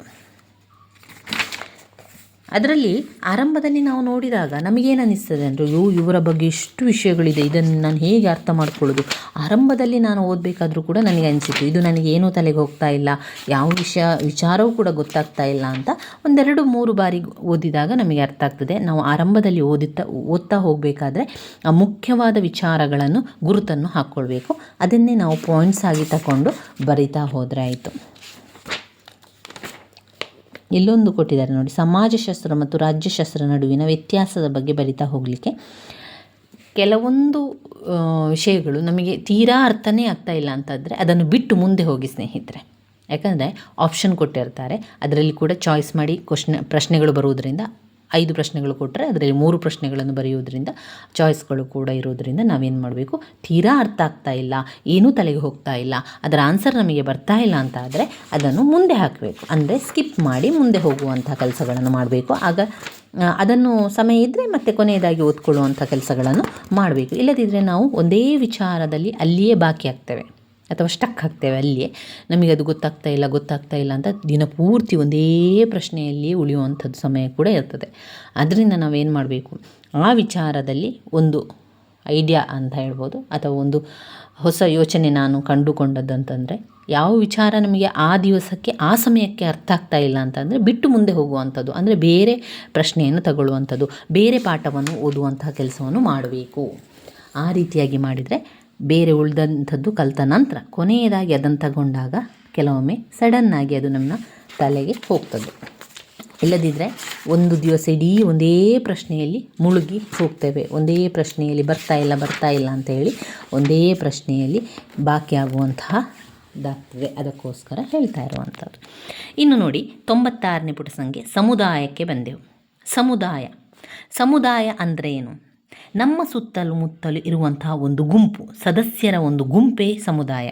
ಅದರಲ್ಲಿ ಆರಂಭದಲ್ಲಿ ನಾವು ನೋಡಿದಾಗ ನಮಗೇನು ಅನ್ನಿಸ್ತದೆ ಅಂದರೆ ಯೋ ಇವರ ಬಗ್ಗೆ ಎಷ್ಟು ವಿಷಯಗಳಿದೆ, ಇದನ್ನು ನಾನು ಹೇಗೆ ಅರ್ಥ ಮಾಡ್ಕೊಳ್ಳೋದು? ಆರಂಭದಲ್ಲಿ ನಾನು ಓದಬೇಕಾದ್ರೂ ಕೂಡ ನನಗೆ ಅನಿಸಿತು ಇದು ನನಗೇನೂ ತಲೆಗೆ ಹೋಗ್ತಾ ಇಲ್ಲ, ಯಾವ ವಿಷಯ, ವಿಚಾರವೂ ಕೂಡ ಗೊತ್ತಾಗ್ತಾ ಇಲ್ಲ ಅಂತ ಒಂದೆರಡು ಮೂರು ಬಾರಿ ಓದಿದಾಗ ನಮಗೆ ಅರ್ಥ ಆಗ್ತದೆ. ನಾವು ಆರಂಭದಲ್ಲಿ ಓದುತ್ತಾ, ಓದ್ತಾ ಹೋಗಬೇಕಾದ್ರೆ ಮುಖ್ಯವಾದ ವಿಚಾರಗಳನ್ನು ಗುರುತನ್ನು ಹಾಕ್ಕೊಳ್ಬೇಕು. ಅದನ್ನೇ ನಾವು ಪಾಯಿಂಟ್ಸ್ ಆಗಿ ತಗೊಂಡು ಬರಿತಾ ಹೋದರೆ ಆಯಿತು. ಇಲ್ಲೊಂದು ಕೊಟ್ಟಿದ್ದಾರೆ ನೋಡಿ. ಸಮಾಜಶಾಸ್ತ್ರ ಮತ್ತು ರಾಜ್ಯಶಾಸ್ತ್ರ ನಡುವಿನ ವ್ಯತ್ಯಾಸದ ಬಗ್ಗೆ ಬರಿತಾ ಹೋಗಲಿಕ್ಕೆ. ಕೆಲವೊಂದು ವಿಷಯಗಳು ನಮಗೆ ತೀರಾ ಅರ್ಥನೇ ಆಗ್ತಾ ಇಲ್ಲ ಅಂತಂದರೆ ಅದನ್ನು ಬಿಟ್ಟು ಮುಂದೆ ಹೋಗಿ ಸ್ನೇಹಿತರೆ. ಯಾಕಂದರೆ ಆಪ್ಷನ್ ಕೊಟ್ಟಿರ್ತಾರೆ. ಅದರಲ್ಲಿ ಕೂಡ ಚಾಯ್ಸ್ ಮಾಡಿ ಕ್ವಶ್ನ ಪ್ರಶ್ನೆಗಳು ಬರುವುದರಿಂದ ಐದು ಪ್ರಶ್ನೆಗಳು ಕೊಟ್ಟರೆ ಅದರಲ್ಲಿ ಮೂರು ಪ್ರಶ್ನೆಗಳನ್ನು ಬರೆಯುವುದರಿಂದ ಚಾಯ್ಸ್ಗಳು ಕೂಡ ಇರೋದರಿಂದ ನಾವೇನು ಮಾಡಬೇಕು? ತೀರಾ ಅರ್ಥ ಆಗ್ತಾ ಇಲ್ಲ, ಏನೂ ತಲೆಗೆ ಹೋಗ್ತಾ ಇಲ್ಲ, ಅದರ ಆನ್ಸರ್ ನಮಗೆ ಬರ್ತಾ ಇಲ್ಲ ಅಂತ ಆದರೆ ಅದನ್ನು ಮುಂದೆ ಹಾಕಬೇಕು. ಅಂದರೆ ಸ್ಕಿಪ್ ಮಾಡಿ ಮುಂದೆ ಹೋಗುವಂಥ ಕೆಲಸಗಳನ್ನು ಮಾಡಬೇಕು. ಆಗ ಅದನ್ನು ಸಮಯ ಇದ್ದರೆ ಮತ್ತೆ ಕೊನೆಯದಾಗಿ ಓದ್ಕೊಳ್ಳುವಂಥ ಕೆಲಸಗಳನ್ನು ಮಾಡಬೇಕು. ಇಲ್ಲದಿದ್ದರೆ ನಾವು ಒಂದೇ ವಿಚಾರದಲ್ಲಿ ಅಲ್ಲಿಯೇ ಬಾಕಿ ಆಗ್ತೇವೆ. ಅಥವಾ ಸ್ಟಕ್ ಆಗ್ತೇವೆ ಅಲ್ಲಿಯೇ ನಮಗೆ ಅದು ಗೊತ್ತಾಗ್ತಾ ಇಲ್ಲ ಗೊತ್ತಾಗ್ತಾ ಇಲ್ಲ ಅಂತ ದಿನಪೂರ್ತಿ ಒಂದೇ ಪ್ರಶ್ನೆಯಲ್ಲಿ ಉಳಿಯುವಂಥದ್ದು ಸಮಯ ಕೂಡ ಇರ್ತದೆ. ಅದರಿಂದ ನಾವೇನು ಮಾಡಬೇಕು? ಆ ವಿಚಾರದಲ್ಲಿ ಒಂದು ಐಡಿಯಾ ಅಂತ ಹೇಳ್ಬೋದು. ಅಥವಾ ಒಂದು ಹೊಸ ಯೋಚನೆ ನಾನು ಕಂಡುಕೊಂಡದ್ದಂತಂದರೆ ಯಾವ ವಿಚಾರ ನಮಗೆ ಆ ದಿವಸಕ್ಕೆ, ಆ ಸಮಯಕ್ಕೆ ಅರ್ಥ ಆಗ್ತಾ ಇಲ್ಲ ಅಂತಂದರೆ ಬಿಟ್ಟು ಮುಂದೆ ಹೋಗುವಂಥದ್ದು. ಅಂದರೆ ಬೇರೆ ಪ್ರಶ್ನೆಯನ್ನು ತಗೊಳ್ಳುವಂಥದ್ದು. ಬೇರೆ ಪಾಠವನ್ನು ಓದುವಂತಹ ಕೆಲಸವನ್ನು ಮಾಡಬೇಕು. ಆ ರೀತಿಯಾಗಿ ಮಾಡಿದರೆ ಬೇರೆ ಉಳಿದಂಥದ್ದು ಕಲಿತ ನಂತರ ಕೊನೆಯದಾಗಿ ಅದನ್ನು ತಗೊಂಡಾಗ ಕೆಲವೊಮ್ಮೆ ಸಡನ್ನಾಗಿ ಅದು ನಮ್ಮ ತಲೆಗೆ ಹೋಗ್ತದೆ. ಇಲ್ಲದಿದ್ದರೆ ಒಂದು ದಿವಸ ಇಡೀ ಒಂದೇ ಪ್ರಶ್ನೆಯಲ್ಲಿ ಮುಳುಗಿ ಹೋಗ್ತೇವೆ. ಒಂದೇ ಪ್ರಶ್ನೆಯಲ್ಲಿ ಬರ್ತಾ ಇಲ್ಲ ಬರ್ತಾ ಇಲ್ಲ ಅಂತ ಹೇಳಿ ಒಂದೇ ಪ್ರಶ್ನೆಯಲ್ಲಿ ಬಾಕಿ ಆಗುವಂತಹ ಇದಾಗ್ತದೆ. ಅದಕ್ಕೋಸ್ಕರ ಹೇಳ್ತಾ ಇರುವಂಥದ್ದು. ಇನ್ನು ನೋಡಿ, ತೊಂಬತ್ತಾರನೇ ಪುಟ ಸಂಖ್ಯೆ ಸಮುದಾಯಕ್ಕೆ ಬಂದೆವು. ಸಮುದಾಯ. ಸಮುದಾಯ ಅಂದರೆ ಏನು ನಮ್ಮ ಸುತ್ತಲೂ ಮುತ್ತಲು ಇರುವಂತಹ ಒಂದು ಗುಂಪು, ಸದಸ್ಯರ ಒಂದು ಗುಂಪೇ ಸಮುದಾಯ.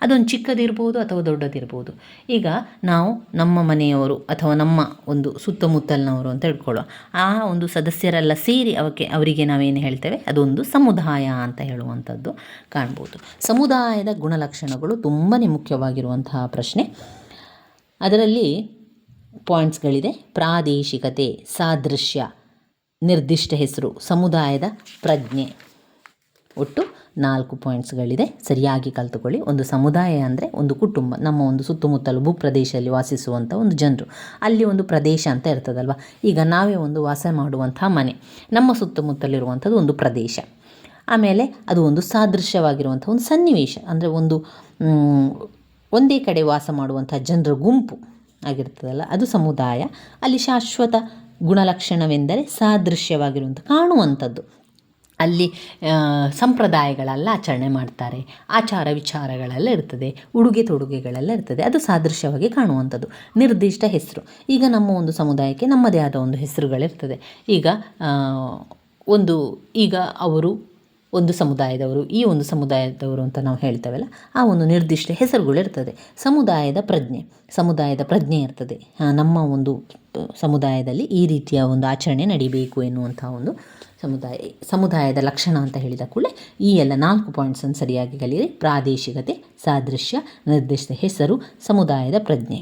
ಅದೊಂದು ಚಿಕ್ಕದಿರ್ಬೋದು ಅಥವಾ ದೊಡ್ಡದಿರ್ಬೋದು. ಈಗ ನಾವು ನಮ್ಮ ಮನೆಯವರು ಅಥವಾ ನಮ್ಮ ಒಂದು ಸುತ್ತಮುತ್ತಲಿನವರು ಅಂತ ಹೇಳ್ಕೊಳ್ಳೋ ಆ ಒಂದು ಸದಸ್ಯರೆಲ್ಲ ಸೇರಿ ಅವಕ್ಕೆ ಅವರಿಗೆ ನಾವೇನು ಹೇಳ್ತೇವೆ? ಅದೊಂದು ಸಮುದಾಯ ಅಂತ ಹೇಳುವಂಥದ್ದು ಕಾಣ್ಬೋದು. ಸಮುದಾಯದ ಗುಣಲಕ್ಷಣಗಳು ತುಂಬಾ ಮುಖ್ಯವಾಗಿರುವಂತಹ ಪ್ರಶ್ನೆ. ಅದರಲ್ಲಿ ಪಾಯಿಂಟ್ಸ್ಗಳಿದೆ ಪ್ರಾದೇಶಿಕತೆ, ಸಾದೃಶ್ಯ ನಿರ್ದಿಷ್ಟ ಹೆಸರು, ಸಮುದಾಯದ ಪ್ರಜ್ಞೆ. ಒಟ್ಟು ನಾಲ್ಕು ಪಾಯಿಂಟ್ಸ್ಗಳಿದೆ. ಸರಿಯಾಗಿ ಕಲ್ತುಕೊಳ್ಳಿ. ಒಂದು ಸಮುದಾಯ ಅಂದರೆ ಒಂದು ಕುಟುಂಬ, ನಮ್ಮ ಒಂದು ಸುತ್ತಮುತ್ತಲು ಭೂಪ್ರದೇಶದಲ್ಲಿ ವಾಸಿಸುವಂಥ ಒಂದು ಜನರು. ಅಲ್ಲಿ ಒಂದು ಪ್ರದೇಶ ಅಂತ ಇರ್ತದಲ್ವ? ಈಗ ನಾವೇ ಒಂದು ವಾಸ ಮಾಡುವಂಥ ಮನೆ, ನಮ್ಮ ಸುತ್ತಮುತ್ತಲಿರುವಂಥದ್ದು ಒಂದು ಪ್ರದೇಶ. ಆಮೇಲೆ ಅದು ಒಂದು ಸಾದೃಶ್ಯವಾಗಿರುವಂಥ ಒಂದು ಸನ್ನಿವೇಶ, ಅಂದರೆ ಒಂದು ಒಂದೇ ಕಡೆ ವಾಸ ಮಾಡುವಂಥ ಜನರ ಗುಂಪು ಆಗಿರ್ತದಲ್ಲ, ಅದು ಸಮುದಾಯ. ಅಲ್ಲಿ ಶಾಶ್ವತ ಗುಣಲಕ್ಷಣವೆಂದರೆ ಸಾದೃಶ್ಯವಾಗಿರುವಂಥ, ಕಾಣುವಂಥದ್ದು. ಅಲ್ಲಿ ಸಂಪ್ರದಾಯಗಳಲ್ಲ ಆಚರಣೆ ಮಾಡ್ತಾರೆ. ಆಚಾರ ವಿಚಾರಗಳೆಲ್ಲ ಇರ್ತದೆ. ಉಡುಗೆ ತೊಡುಗೆಗಳೆಲ್ಲ ಇರ್ತದೆ. ಅದು ಸಾದೃಶ್ಯವಾಗಿ ಕಾಣುವಂಥದ್ದು. ನಿರ್ದಿಷ್ಟ ಹೆಸರು. ಈಗ ನಮ್ಮ ಒಂದು ಸಮುದಾಯಕ್ಕೆ ನಮ್ಮದೇ ಆದ ಒಂದು ಹೆಸರುಗಳಿರ್ತದೆ. ಈಗ ಒಂದು, ಈಗ ಅವರು ಒಂದು ಸಮುದಾಯದವರು, ಈ ಒಂದು ಸಮುದಾಯದವರು ಅಂತ ನಾವು ಹೇಳ್ತೇವಲ್ಲ, ಆ ಒಂದು ನಿರ್ದಿಷ್ಟ ಹೆಸರುಗಳಿರ್ತದೆ ಸಮುದಾಯದ ಪ್ರಜ್ಞೆ ಸಮುದಾಯದ ಪ್ರಜ್ಞೆ ಇರ್ತದೆ. ನಮ್ಮ ಒಂದು ಸಮುದಾಯದಲ್ಲಿ ಈ ರೀತಿಯ ಒಂದು ಆಚರಣೆ ನಡಿಬೇಕು ಎನ್ನುವಂಥ ಒಂದು ಸಮುದಾಯ, ಸಮುದಾಯದ ಲಕ್ಷಣ ಅಂತ ಹೇಳಿದ ಕೂಡಲೇ ಈ ಎಲ್ಲ ನಾಲ್ಕು ಪಾಯಿಂಟ್ಸನ್ನು ಸರಿಯಾಗಿ ಕಲಿಯಿರಿ. ಪ್ರಾದೇಶಿಕತೆ, ಸಾದೃಶ್ಯ, ನಿರ್ದಿಷ್ಟ ಹೆಸರು, ಸಮುದಾಯದ ಪ್ರಜ್ಞೆ.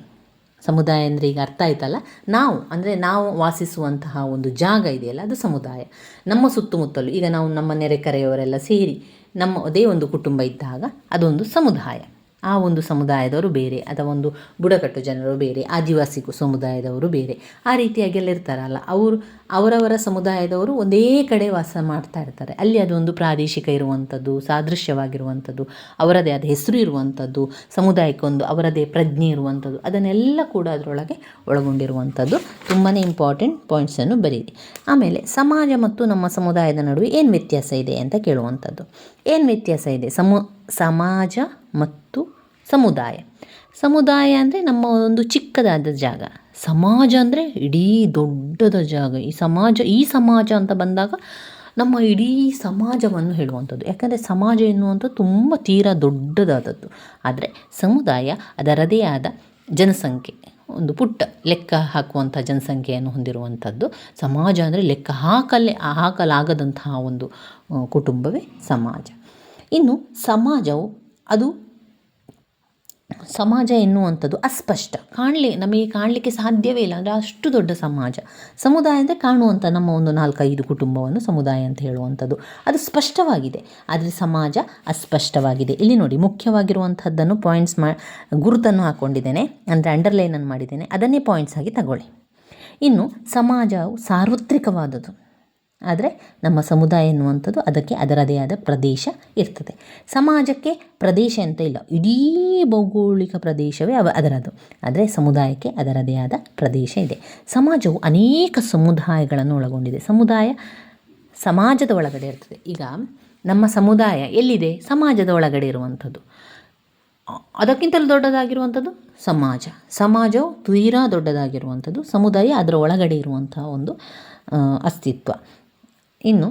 ಸಮುದಾಯ ಅಂದರೆ ಈಗ ಅರ್ಥ ಆಯ್ತಲ್ಲ? ನಾವು, ಅಂದರೆ ನಾವು ವಾಸಿಸುವಂತಹ ಒಂದು ಜಾಗ ಇದೆಯಲ್ಲ, ಅದು ಸಮುದಾಯ. ನಮ್ಮ ಸುತ್ತಮುತ್ತಲು, ಈಗ ನಾವು ನಮ್ಮ ನೆರೆಕರೆಯವರೆಲ್ಲ ಸೇರಿ, ನಮ್ಮ ಅದೇ ಒಂದು ಕುಟುಂಬ ಇದ್ದಾಗ ಅದೊಂದು ಸಮುದಾಯ. ಆ ಒಂದು ಸಮುದಾಯದವರು ಬೇರೆ, ಅಥವಾ ಒಂದು ಬುಡಕಟ್ಟು ಜನರು ಬೇರೆ, ಆದಿವಾಸಿ ಸಮುದಾಯದವರು ಬೇರೆ. ಆ ರೀತಿಯಾಗಿ ಎಲ್ಲ ಇರ್ತಾರಲ್ಲ. ಅವರು, ಅವರವರ ಸಮುದಾಯದವರು ಒಂದೇ ಕಡೆ ವಾಸ ಮಾಡ್ತಾ ಇರ್ತಾರೆ. ಅಲ್ಲಿ ಅದೊಂದು ಪ್ರಾದೇಶಿಕ ಇರುವಂಥದ್ದು, ಸಾದೃಶ್ಯವಾಗಿರುವಂಥದ್ದು, ಅವರದೇ ಆದ ಹೆಸರು ಇರುವಂಥದ್ದು, ಸಮುದಾಯಕ್ಕೊಂದು ಅವರದೇ ಪ್ರಜ್ಞೆ ಇರುವಂಥದ್ದು, ಅದನ್ನೆಲ್ಲ ಕೂಡ ಅದರೊಳಗೆ ಒಳಗೊಂಡಿರುವಂಥದ್ದು. ತುಂಬಾ ಇಂಪಾರ್ಟೆಂಟ್ ಪಾಯಿಂಟ್ಸನ್ನು ಬರೀರಿ. ಆಮೇಲೆ ಸಮಾಜ ಮತ್ತು ನಮ್ಮ ಸಮುದಾಯದ ನಡುವೆ ಏನು ವ್ಯತ್ಯಾಸ ಇದೆ ಅಂತ ಕೇಳುವಂಥದ್ದು. ಏನು ವ್ಯತ್ಯಾಸ ಇದೆ? ಸಮು, ಸಮಾಜ ಮತ್ತು ಸಮುದಾಯ. ಸಮುದಾಯ ಅಂದರೆ ನಮ್ಮ ಒಂದು ಚಿಕ್ಕದಾದ ಜಾಗ. ಸಮಾಜ ಅಂದರೆ ಇಡೀ ದೊಡ್ಡದ ಜಾಗ. ಈ ಸಮಾಜ ಈ ಸಮಾಜ ಅಂತ ಬಂದಾಗ ನಮ್ಮ ಇಡೀ ಸಮಾಜವನ್ನು ಹೇಳುವಂಥದ್ದು. ಯಾಕಂದರೆ ಸಮಾಜ ಎನ್ನುವಂಥದ್ದು ತುಂಬ ತೀರಾ ದೊಡ್ಡದಾದದ್ದು. ಆದರೆ ಸಮುದಾಯ ಅದರದೇ ಆದ ಜನಸಂಖ್ಯೆ, ಒಂದು ಪುಟ್ಟ ಲೆಕ್ಕ ಹಾಕುವಂಥ ಜನಸಂಖ್ಯೆಯನ್ನು ಹೊಂದಿರುವಂಥದ್ದು. ಸಮಾಜ ಅಂದರೆ ಲೆಕ್ಕ ಹಾಕಲೇ, ಹಾಕಲಾಗದಂತಹ ಒಂದು ಕುಟುಂಬವೇ ಸಮಾಜ. ಇನ್ನು ಸಮಾಜವು ಅದು ಸಮಾಜ ಎನ್ನುವಂಥದ್ದು ಅಸ್ಪಷ್ಟ. ಕಾಣಲಿ, ನಮಗೆ ಕಾಣಲಿಕ್ಕೆ ಸಾಧ್ಯವೇ ಇಲ್ಲ. ಅಂದರೆ ಅಷ್ಟು ದೊಡ್ಡ ಸಮಾಜ. ಸಮುದಾಯ ಅಂದರೆ ಕಾಣುವಂಥ ನಮ್ಮ ಒಂದು ನಾಲ್ಕೈದು ಕುಟುಂಬವನ್ನು ಸಮುದಾಯ ಅಂತ ಹೇಳುವಂಥದ್ದು. ಅದು ಸ್ಪಷ್ಟವಾಗಿದೆ. ಆದರೆ ಸಮಾಜ ಅಸ್ಪಷ್ಟವಾಗಿದೆ. ಇಲ್ಲಿ ನೋಡಿ, ಮುಖ್ಯವಾಗಿರುವಂಥದ್ದನ್ನು ಪಾಯಿಂಟ್ಸ್ ಮಾ, ಗುರುತನ್ನು ಹಾಕ್ಕೊಂಡಿದ್ದೇನೆ ಅಂದರೆ ಅಂಡರ್ಲೈನನ್ನು ಮಾಡಿದ್ದೇನೆ. ಅದನ್ನೇ ಪಾಯಿಂಟ್ಸ್ ಆಗಿ ತಗೊಳ್ಳಿ. ಇನ್ನು ಸಮಾಜವು ಸಾರ್ವತ್ರಿಕವಾದದ್ದು. ಆದರೆ ನಮ್ಮ ಸಮುದಾಯ ಎನ್ನುವಂಥದ್ದು ಅದಕ್ಕೆ ಅದರದೇ ಆದ ಪ್ರದೇಶ ಇರ್ತದೆ. ಸಮಾಜಕ್ಕೆ ಪ್ರದೇಶ ಅಂತ ಇಲ್ಲ, ಇಡೀ ಭೌಗೋಳಿಕ ಪ್ರದೇಶವೇ ಅವ ಅದರದು ಆದರೆ ಸಮುದಾಯಕ್ಕೆ ಅದರದೇ ಆದ ಪ್ರದೇಶ ಇದೆ. ಸಮಾಜವು ಅನೇಕ ಸಮುದಾಯಗಳನ್ನು ಒಳಗೊಂಡಿದೆ. ಸಮುದಾಯ ಸಮಾಜದ ಒಳಗಡೆ ಇರ್ತದೆ. ಈಗ ನಮ್ಮ ಸಮುದಾಯ ಎಲ್ಲಿದೆ? ಸಮಾಜದ ಒಳಗಡೆ ಇರುವಂಥದ್ದು. ಅದಕ್ಕಿಂತಲೂ ದೊಡ್ಡದಾಗಿರುವಂಥದ್ದು ಸಮಾಜ. ಸಮಾಜವು ತೀರಾ ದೊಡ್ಡದಾಗಿರುವಂಥದ್ದು ಸಮುದಾಯ ಅದರ ಒಳಗಡೆ ಇರುವಂತಹ ಒಂದು ಅಸ್ತಿತ್ವ. ಇನ್ನು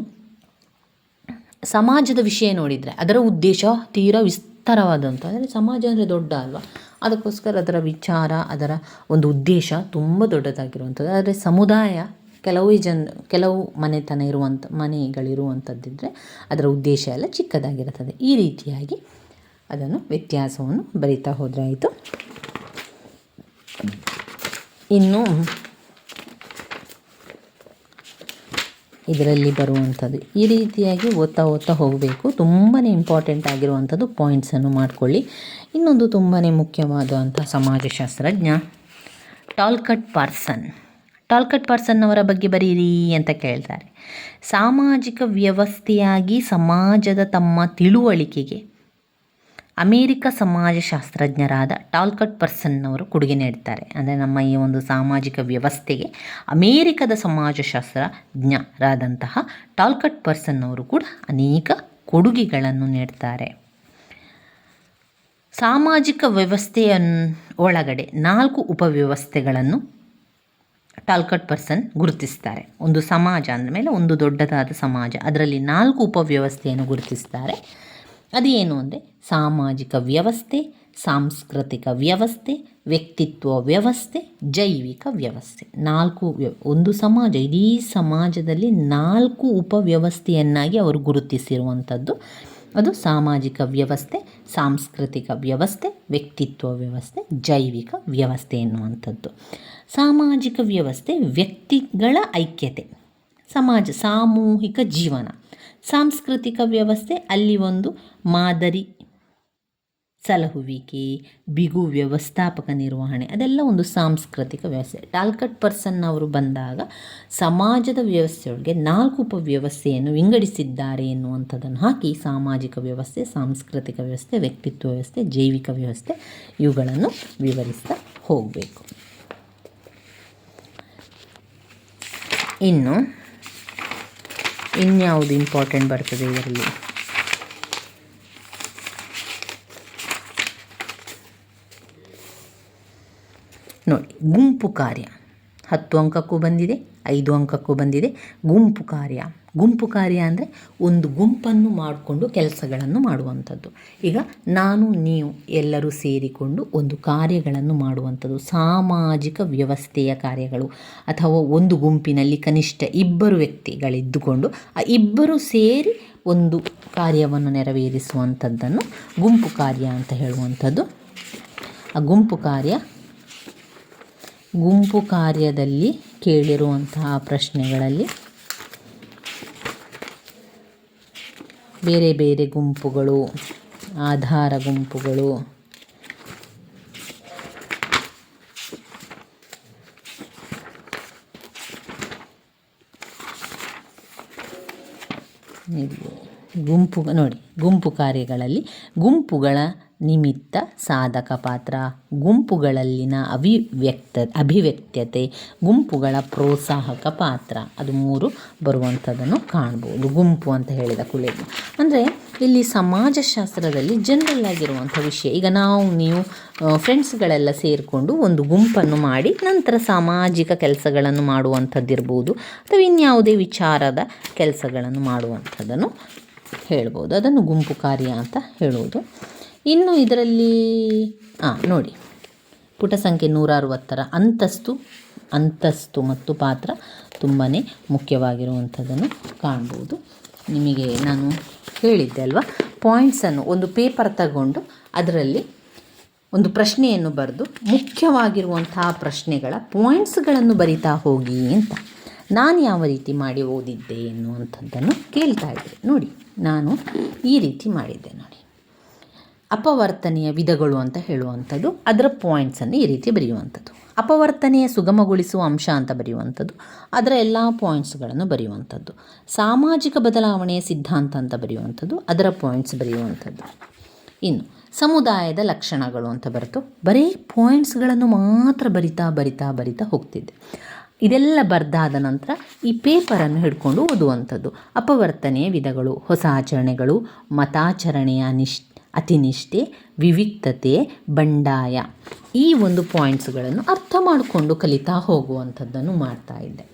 ಸಮಾಜದ ವಿಷಯ ನೋಡಿದರೆ ಅದರ ಉದ್ದೇಶ ತೀರಾ ವಿಸ್ತಾರವಾದಂಥ ಅಂದರೆ ಸಮಾಜ ಅಂದರೆ ದೊಡ್ಡ ಅಲ್ವಾ? ಅದಕ್ಕೋಸ್ಕರ ಅದರ ವಿಚಾರ, ಅದರ ಒಂದು ಉದ್ದೇಶ ತುಂಬ ದೊಡ್ಡದಾಗಿರುವಂಥದ್ದು. ಆದರೆ ಸಮುದಾಯ ಕೆಲವೇ ಜನ, ಕೆಲವು ಮನೆತನ ಇರುವಂಥ ಮನೆಗಳಿರುವಂಥದ್ದಿದ್ದರೆ ಅದರ ಉದ್ದೇಶ ಎಲ್ಲ ಚಿಕ್ಕದಾಗಿರುತ್ತದೆ. ಈ ರೀತಿಯಾಗಿ ಅದನ್ನು ವ್ಯತ್ಯಾಸವನ್ನು ಬರಿತಾ ಹೋದರೆ ಆಯಿತು. ಇನ್ನು ಇದರಲ್ಲಿ ಬರುವಂಥದ್ದು. ಈ ರೀತಿಯಾಗಿ ಓದ್ತಾ ಓದ್ತಾ ಹೋಗಬೇಕು. ತುಂಬಾ ಇಂಪಾರ್ಟೆಂಟ್ ಆಗಿರುವಂಥದ್ದು ಪಾಯಿಂಟ್ಸನ್ನು ಮಾಡಿಕೊಳ್ಳಿ. ಇನ್ನೊಂದು ತುಂಬಾ ಮುಖ್ಯವಾದಂಥ ಸಮಾಜಶಾಸ್ತ್ರಜ್ಞ, ಟಾಲ್ಕಟ್ ಪಾರ್ಸನ್. ಟಾಲ್ಕಟ್ ಪಾರ್ಸನ್ ಅವರ ಬಗ್ಗೆ ಬರೀರಿ ಅಂತ ಕೇಳ್ತಾರೆ. ಸಾಮಾಜಿಕ ವ್ಯವಸ್ಥೆಯಾಗಿ ಸಮಾಜದ ತಮ್ಮ ತಿಳುವಳಿಕೆಗೆ ಅಮೇರಿಕ ಸಮಾಜಶಾಸ್ತ್ರಜ್ಞರಾದ ಟಾಲ್ಕಟ್ ಪರ್ಸನ್ನವರು ಕೊಡುಗೆ ನೀಡ್ತಾರೆ ಅಂದರೆ ನಮ್ಮ ಈ ಒಂದು ಸಾಮಾಜಿಕ ವ್ಯವಸ್ಥೆಗೆ ಅಮೇರಿಕದ ಸಮಾಜಶಾಸ್ತ್ರಜ್ಞರಾದಂತಹ ಟಾಲ್ಕಟ್ ಪರ್ಸನ್ ಅವರು ಕೂಡ ಅನೇಕ ಕೊಡುಗೆಗಳನ್ನು ನೀಡ್ತಾರೆ. ಸಾಮಾಜಿಕ ವ್ಯವಸ್ಥೆಯ ಒಳಗಡೆ ನಾಲ್ಕು ಉಪವ್ಯವಸ್ಥೆಗಳನ್ನು ಟಾಲ್ಕಟ್ ಪರ್ಸನ್ ಗುರುತಿಸ್ತಾರೆ. ಒಂದು ಸಮಾಜ ಅಂದಮೇಲೆ ಒಂದು ದೊಡ್ಡದಾದ ಸಮಾಜ. ಅದರಲ್ಲಿ ನಾಲ್ಕು ಉಪವ್ಯವಸ್ಥೆಯನ್ನು ಗುರುತಿಸ್ತಾರೆ. ಅದೇನು ಅಂದರೆ ಸಾಮಾಜಿಕ ವ್ಯವಸ್ಥೆ, ಸಾಂಸ್ಕೃತಿಕ ವ್ಯವಸ್ಥೆ, ವ್ಯಕ್ತಿತ್ವ ವ್ಯವಸ್ಥೆ, ಜೈವಿಕ ವ್ಯವಸ್ಥೆ. ನಾಲ್ಕು ಒಂದು ಸಮಾಜ, ಇಡೀ ಸಮಾಜದಲ್ಲಿ ನಾಲ್ಕು ಉಪವ್ಯವಸ್ಥೆಯನ್ನಾಗಿ ಅವರು ಗುರುತಿಸಿರುವಂಥದ್ದು. ಅದು ಸಾಮಾಜಿಕ ವ್ಯವಸ್ಥೆ, ಸಾಂಸ್ಕೃತಿಕ ವ್ಯವಸ್ಥೆ, ವ್ಯಕ್ತಿತ್ವ ವ್ಯವಸ್ಥೆ, ಜೈವಿಕ ವ್ಯವಸ್ಥೆ ಎನ್ನುವಂಥದ್ದು. ಸಾಮಾಜಿಕ ವ್ಯವಸ್ಥೆ ವ್ಯಕ್ತಿಗಳ ಐಕ್ಯತೆ, ಸಮಾಜ, ಸಾಮೂಹಿಕ ಜೀವನ. ಸಾಂಸ್ಕೃತಿಕ ವ್ಯವಸ್ಥೆ ಅಲ್ಲಿ ಒಂದು ಮಾದರಿ, ಸಲಹುವಿಕೆ, ಬಿಗು ವ್ಯವಸ್ಥಾಪಕ ನಿರ್ವಹಣೆ, ಅದೆಲ್ಲ ಒಂದು ಸಾಂಸ್ಕೃತಿಕ ವ್ಯವಸ್ಥೆ. ಟಾಲ್ಕಟ್ ಪರ್ಸನ್ ಅವರು ಬಂದಾಗ ಸಮಾಜದ ವ್ಯವಸ್ಥೆಯೊಳಗೆ ನಾಲ್ಕು ಉಪವ್ಯವಸ್ಥೆಯನ್ನು ವಿಂಗಡಿಸಿದ್ದಾರೆ ಎನ್ನುವಂಥದ್ದನ್ನು ಹಾಕಿ ಸಾಮಾಜಿಕ ವ್ಯವಸ್ಥೆ, ಸಾಂಸ್ಕೃತಿಕ ವ್ಯವಸ್ಥೆ, ವ್ಯಕ್ತಿತ್ವ ವ್ಯವಸ್ಥೆ, ಜೈವಿಕ ವ್ಯವಸ್ಥೆ ಇವುಗಳನ್ನು ವಿವರಿಸ್ತಾ ಹೋಗಬೇಕು. ಇನ್ನು ಇನ್ಯಾವುದು ಇಂಪಾರ್ಟೆಂಟ್ ಬರ್ತದೆ ಇದರಲ್ಲಿ? ನೋಡಿ ಗುಂಪು ಕಾರ್ಯ. ಹತ್ತು ಅಂಕಕ್ಕೂ ಬಂದಿದೆ, ಐದು ಅಂಕಕ್ಕೂ ಬಂದಿದೆ. ಗುಂಪು ಕಾರ್ಯ. ಗುಂಪು ಕಾರ್ಯ ಅಂದರೆ ಒಂದು ಗುಂಪನ್ನು ಮಾಡಿಕೊಂಡು ಕೆಲಸಗಳನ್ನು ಮಾಡುವಂಥದ್ದು. ಈಗ ನಾನು, ನೀವು ಎಲ್ಲರೂ ಸೇರಿಕೊಂಡು ಒಂದು ಕಾರ್ಯಗಳನ್ನು ಮಾಡುವಂಥದ್ದು, ಸಾಮಾಜಿಕ ವ್ಯವಸ್ಥೆಯ ಕಾರ್ಯಗಳು ಅಥವಾ ಒಂದು ಗುಂಪಿನಲ್ಲಿ ಕನಿಷ್ಠ ಇಬ್ಬರು ವ್ಯಕ್ತಿಗಳಿದ್ದುಕೊಂಡು ಆ ಇಬ್ಬರು ಸೇರಿ ಒಂದು ಕಾರ್ಯವನ್ನು ನೆರವೇರಿಸುವಂಥದ್ದನ್ನು ಗುಂಪು ಕಾರ್ಯ ಅಂತ ಹೇಳುವಂಥದ್ದು. ಆ ಗುಂಪು ಕಾರ್ಯ ಗುಂಪು ಕಾರ್ಯದಲ್ಲಿ ಕೇಳಿರುವಂತಹ ಪ್ರಶ್ನೆಗಳಲ್ಲಿ ಬೇರೆ ಬೇರೆ ಗುಂಪುಗಳು ಆಧಾರ ಗುಂಪುಗಳು ಗುಂಪು ನೋಡಿ ಗುಂಪು ಕಾರ್ಯಗಳಲ್ಲಿ ಗುಂಪುಗಳ ನಿಮಿತ್ತ ಸಾಧಕ ಪಾತ್ರ. ಗುಂಪುಗಳಲ್ಲಿನ ಅಭಿವ್ಯಕ್ತ ಅಭಿವ್ಯಕ್ತತೆ ಗುಂಪುಗಳ ಪ್ರೋತ್ಸಾಹಕ ಪಾತ್ರ. ಅದು ಮೂರು ಬರುವಂಥದ್ದನ್ನು ಕಾಣ್ಬೋದು. ಗುಂಪು ಅಂತ ಹೇಳಿದ ಕುಳಿಗೆ ಅಂದರೆ ಇಲ್ಲಿ ಸಮಾಜಶಾಸ್ತ್ರದಲ್ಲಿ ಜನರಲ್ ಆಗಿರುವಂಥ ವಿಷಯ. ಈಗ ನಾವು, ನೀವು ಫ್ರೆಂಡ್ಸ್ಗಳೆಲ್ಲ ಸೇರಿಕೊಂಡು ಒಂದು ಗುಂಪನ್ನು ಮಾಡಿ, ನಂತರ ಸಾಮಾಜಿಕ ಕೆಲಸಗಳನ್ನು ಮಾಡುವಂಥದ್ದಿರ್ಬೋದು, ಅಥವಾ ಇನ್ಯಾವುದೇ ವಿಚಾರದ ಕೆಲಸಗಳನ್ನು ಮಾಡುವಂಥದ್ದನ್ನು ಹೇಳ್ಬೋದು. ಅದನ್ನು ಗುಂಪು ಕಾರ್ಯ ಅಂತ ಹೇಳುವುದು ಇನ್ನು ಇದರಲ್ಲಿ ಹಾಂ ನೋಡಿ. ಪುಟ ಸಂಖ್ಯೆ ನೂರ ಅರವತ್ತರ ಅಂತಸ್ತು ಅಂತಸ್ತು ಮತ್ತು ಪಾತ್ರ ತುಂಬಾ ಮುಖ್ಯವಾಗಿರುವಂಥದ್ದನ್ನು ಕಾಣ್ಬೋದು. ನಿಮಗೆ ನಾನು ಹೇಳಿದ್ದೆ ಅಲ್ವಾ? ಪಾಯಿಂಟ್ಸನ್ನು ಒಂದು ಪೇಪರ್ ತಗೊಂಡು ಅದರಲ್ಲಿ ಒಂದು ಪ್ರಶ್ನೆಯನ್ನು ಬರೆದು ಮುಖ್ಯವಾಗಿರುವಂತಹ ಪ್ರಶ್ನೆಗಳ ಪಾಯಿಂಟ್ಸ್ಗಳನ್ನು ಬರಿತಾ ಹೋಗಿ ಅಂತ ನಾನು ಯಾವ ರೀತಿ ಮಾಡಿ ಓದಿದ್ದೆ ಎನ್ನುವಂಥದ್ದನ್ನು ಕೇಳ್ತಾ ಇದ್ದೆ. ನೋಡಿ, ನಾನು ಈ ರೀತಿ ಮಾಡಿದ್ದೆ ನೋಡಿ. ಅಪವರ್ತನೆಯ ವಿಧಗಳು ಅಂತ ಹೇಳುವಂಥದ್ದು. ಅದರ ಪಾಯಿಂಟ್ಸನ್ನು ಈ ರೀತಿ ಬರೆಯುವಂಥದ್ದು. ಅಪವರ್ತನೆಯ ಸುಗಮಗೊಳಿಸುವ ಅಂಶ ಅಂತ ಬರೆಯುವಂಥದ್ದು. ಅದರ ಎಲ್ಲ ಪಾಯಿಂಟ್ಸ್ಗಳನ್ನು ಬರೆಯುವಂಥದ್ದು. ಸಾಮಾಜಿಕ ಬದಲಾವಣೆಯ ಸಿದ್ಧಾಂತ ಅಂತ ಬರೆಯುವಂಥದ್ದು. ಅದರ ಪಾಯಿಂಟ್ಸ್ ಬರೆಯುವಂಥದ್ದು. ಇನ್ನು ಸಮುದಾಯದ ಲಕ್ಷಣಗಳು ಅಂತ ಬರೆತು ಬರೀ ಪಾಯಿಂಟ್ಸ್ಗಳನ್ನು ಮಾತ್ರ ಬರಿತಾ ಬರಿತಾ ಬರಿತಾ ಹೋಗ್ತಿದ್ದೆ. ಇದೆಲ್ಲ ಬರೆದಾದ ನಂತರ ಈ ಪೇಪರನ್ನು ಹಿಡ್ಕೊಂಡು ಓದುವಂಥದ್ದು. ಅಪವರ್ತನೆಯ ವಿಧಗಳು, ಹೊಸ ಆಚರಣೆಗಳು, ಮತಾಚರಣೆಯ ನಿಶ್ ಅತಿನಿಷ್ಠೆ, ವಿವಿಕ್ತತೆ, ಬಂಡಾಯ ಈ ಒಂದು ಪಾಯಿಂಟ್ಸ್ಗಳನ್ನು ಅರ್ಥ ಮಾಡಿಕೊಂಡು ಕಲಿತಾ ಹೋಗುವಂಥದ್ದನ್ನು ಮಾಡ್ತಾ ಇದ್ದೆ.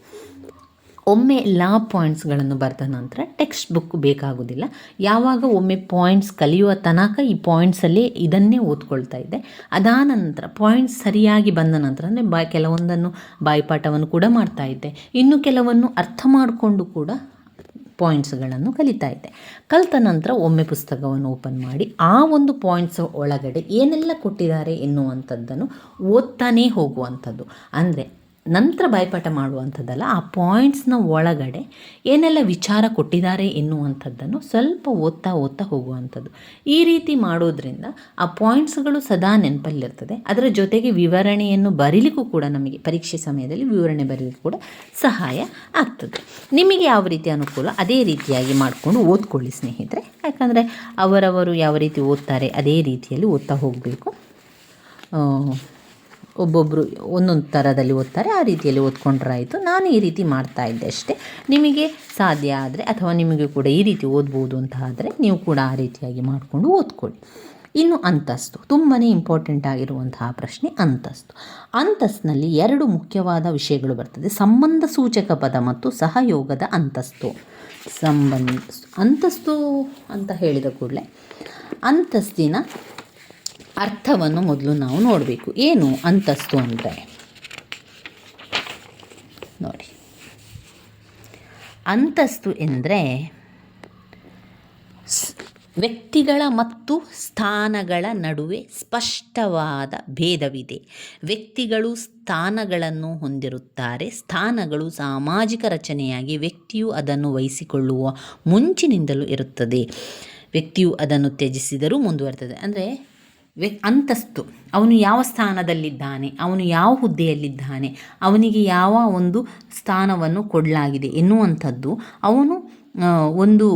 ಒಮ್ಮೆ ಎಲ್ಲ ಪಾಯಿಂಟ್ಸ್ಗಳನ್ನು ಬರೆದ ನಂತರ ಟೆಕ್ಸ್ಟ್ ಬುಕ್ ಬೇಕಾಗೋದಿಲ್ಲ. ಯಾವಾಗ ಒಮ್ಮೆ ಪಾಯಿಂಟ್ಸ್ ಕಲಿಯುವ ತನಕ ಈ ಪಾಯಿಂಟ್ಸಲ್ಲೇ ಇದನ್ನೇ ಓದ್ಕೊಳ್ತಾ ಇದ್ದೆ. ಅದಾದ ನಂತರ ಪಾಯಿಂಟ್ಸ್ ಸರಿಯಾಗಿ ಬಂದ ನಂತರ ಅಂದರೆ ಬಾ ಕೆಲವೊಂದನ್ನು ಬಾಯಿಪಾಠವನ್ನು ಕೂಡ ಮಾಡ್ತಾ ಇದ್ದೆ. ಇನ್ನು ಕೆಲವನ್ನು ಅರ್ಥ ಮಾಡಿಕೊಂಡು ಕೂಡ ಪಾಯಿಂಟ್ಸ್ಗಳನ್ನು ಕಲಿತಾ ಇದ್ದೆ. ಕಲಿತ ನಂತರ ಒಮ್ಮೆ ಪುಸ್ತಕವನ್ನು ಓಪನ್ ಮಾಡಿ, ಆ ಒಂದು ಪಾಯಿಂಟ್ಸ್ ಒಳಗಡೆ ಏನೆಲ್ಲ ಕೊಟ್ಟಿದ್ದಾರೆ ಎನ್ನುವಂಥದ್ದನ್ನು ಓದ್ತಾನೇ ಹೋಗುವಂಥದ್ದು. ಅಂದರೆ ನಂತರ ಬಾಯ್ಪಾಠ ಮಾಡುವಂಥದ್ದಲ್ಲ, ಆ ಪಾಯಿಂಟ್ಸ್ನ ಒಳಗಡೆ ಏನೆಲ್ಲ ವಿಚಾರ ಕೊಟ್ಟಿದ್ದಾರೆ ಎನ್ನುವಂಥದ್ದನ್ನು ಸ್ವಲ್ಪ ಓದ್ತಾ ಓದ್ತಾ ಹೋಗುವಂಥದ್ದು. ಈ ರೀತಿ ಮಾಡೋದ್ರಿಂದ ಆ ಪಾಯಿಂಟ್ಸ್ಗಳು ಸದಾ ನೆನಪಲ್ಲಿರ್ತದೆ. ಅದರ ಜೊತೆಗೆ ವಿವರಣೆಯನ್ನು ಬರೀಲಿಕ್ಕೂ ಕೂಡ ನಮಗೆ, ಪರೀಕ್ಷೆ ಸಮಯದಲ್ಲಿ ವಿವರಣೆ ಬರೀಲಿಕ್ಕೂ ಕೂಡ ಸಹಾಯ ಆಗ್ತದೆ. ನಿಮಗೆ ಯಾವ ರೀತಿ ಅನುಕೂಲ, ಅದೇ ರೀತಿಯಾಗಿ ಮಾಡಿಕೊಂಡು ಓದ್ಕೊಳ್ಳಿ ಸ್ನೇಹಿತರೆ. ಯಾಕಂದರೆ ಅವರವರು ಯಾವ ರೀತಿ ಓದ್ತಾರೆ, ಅದೇ ರೀತಿಯಲ್ಲಿ ಓದ್ತಾ ಹೋಗಬೇಕು. ಒಬ್ಬೊಬ್ಬರು ಒಂದೊಂದು ಥರದಲ್ಲಿ ಓದ್ತಾರೆ, ಆ ರೀತಿಯಲ್ಲಿ ಓದ್ಕೊಂಡ್ರಾಯಿತು. ನಾನು ಈ ರೀತಿ ಮಾಡ್ತಾ ಇದ್ದೆ ಅಷ್ಟೇ. ನಿಮಗೆ ಸಾಧ್ಯ ಆದರೆ ಅಥವಾ ನಿಮಗೆ ಕೂಡ ಈ ರೀತಿ ಓದ್ಬೋದು ಅಂತ ಆದರೆ ನೀವು ಕೂಡ ಆ ರೀತಿಯಾಗಿ ಮಾಡಿಕೊಂಡು ಓದ್ಕೊಳ್ಳಿ. ಇನ್ನು ಅಂತಸ್ತು. ತುಂಬಾ ಇಂಪಾರ್ಟೆಂಟ್ ಆಗಿರುವಂತಹ ಪ್ರಶ್ನೆ ಅಂತಸ್ತು. ಅಂತಸ್ತಿನಲ್ಲಿ ಎರಡು ಮುಖ್ಯವಾದ ವಿಷಯಗಳು ಬರ್ತದೆ. ಸಂಬಂಧ ಸೂಚಕ ಪದ ಮತ್ತು ಸಹಯೋಗದ ಅಂತಸ್ತು. ಸಂಬಂಧ ಅಂತಸ್ತು ಅಂತ ಹೇಳಿದ ಕೂಡಲೇ ಅಂತಸ್ತಿನ ಅರ್ಥವನ್ನು ಮೊದಲು ನಾವು ನೋಡಬೇಕು. ಏನು ಅಂತಸ್ತು ಅಂದರೆ? ನೋಡಿ. ಅಂತಸ್ತು ಎಂದರೆ ವ್ಯಕ್ತಿಗಳ ಮತ್ತು ಸ್ಥಾನಗಳ ನಡುವೆ ಸ್ಪಷ್ಟವಾದ ಭೇದವಿದೆ. ವ್ಯಕ್ತಿಗಳು ಸ್ಥಾನಗಳನ್ನು ಹೊಂದಿರುತ್ತಾರೆ. ಸ್ಥಾನಗಳು ಸಾಮಾಜಿಕ ರಚನೆಯಾಗಿ ವ್ಯಕ್ತಿಯು ಅದನ್ನು ವಹಿಸಿಕೊಳ್ಳುವ ಮುಂಚಿನಿಂದಲೂ ಇರುತ್ತದೆ. ವ್ಯಕ್ತಿಯು ಅದನ್ನು ತ್ಯಜಿಸಿದರೂ ಮುಂದುವರ್ತದೆ ಅಂದರೆ ಅಂತಸ್ತು. ಅವನು ಯಾವ ಸ್ಥಾನದಲ್ಲಿದ್ದಾನೆ, ಅವನು ಯಾವ ಹುದ್ದೆಯಲ್ಲಿದ್ದಾನೆ, ಅವನಿಗೆ ಯಾವ ಒಂದು ಸ್ಥಾನವನ್ನು ಕೊಡಲಾಗಿದೆ ಎನ್ನುವಂಥದ್ದು ಅವನು ಒಂದು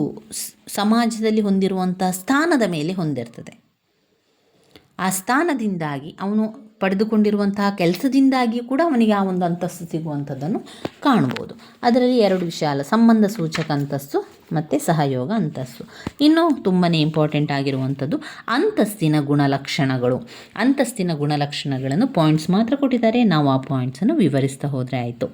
ಸಮಾಜದಲ್ಲಿ ಹೊಂದಿರುವಂಥ ಸ್ಥಾನದ ಮೇಲೆ ಹೊಂದಿರ್ತದೆ. ಆ ಸ್ಥಾನದಿಂದಾಗಿ ಅವನು ಪಡೆದುಕೊಂಡಿರುವಂತಹ ಕೆಲಸದಿಂದಾಗಿಯೂ ಕೂಡ ಅವನಿಗೆ ಆ ಒಂದು ಅಂತಸ್ತು ಸಿಗುವಂಥದ್ದನ್ನು ಕಾಣ್ಬೋದು ಅದರಲ್ಲಿ ಎರಡು ಅಲ್ಲ ಸಂಬಂಧ ಸೂಚಕ ಅಂತಸ್ತು ಮತ್ತು ಸಹಯೋಗ ಅಂತಸ್ತು ಇನ್ನು ತುಂಬಾ ಇಂಪಾರ್ಟೆಂಟ್ ಆಗಿರುವಂಥದ್ದು ಅಂತಸ್ತಿನ ಗುಣಲಕ್ಷಣಗಳು. ಅಂತಸ್ತಿನ ಗುಣಲಕ್ಷಣಗಳನ್ನು ಪಾಯಿಂಟ್ಸ್ ಮಾತ್ರ ಕೊಟ್ಟಿದ್ದಾರೆ. ನಾವು ಆ ಪಾಯಿಂಟ್ಸನ್ನು ವಿವರಿಸ್ತಾ ಹೋದರೆ ಆಯಿತು.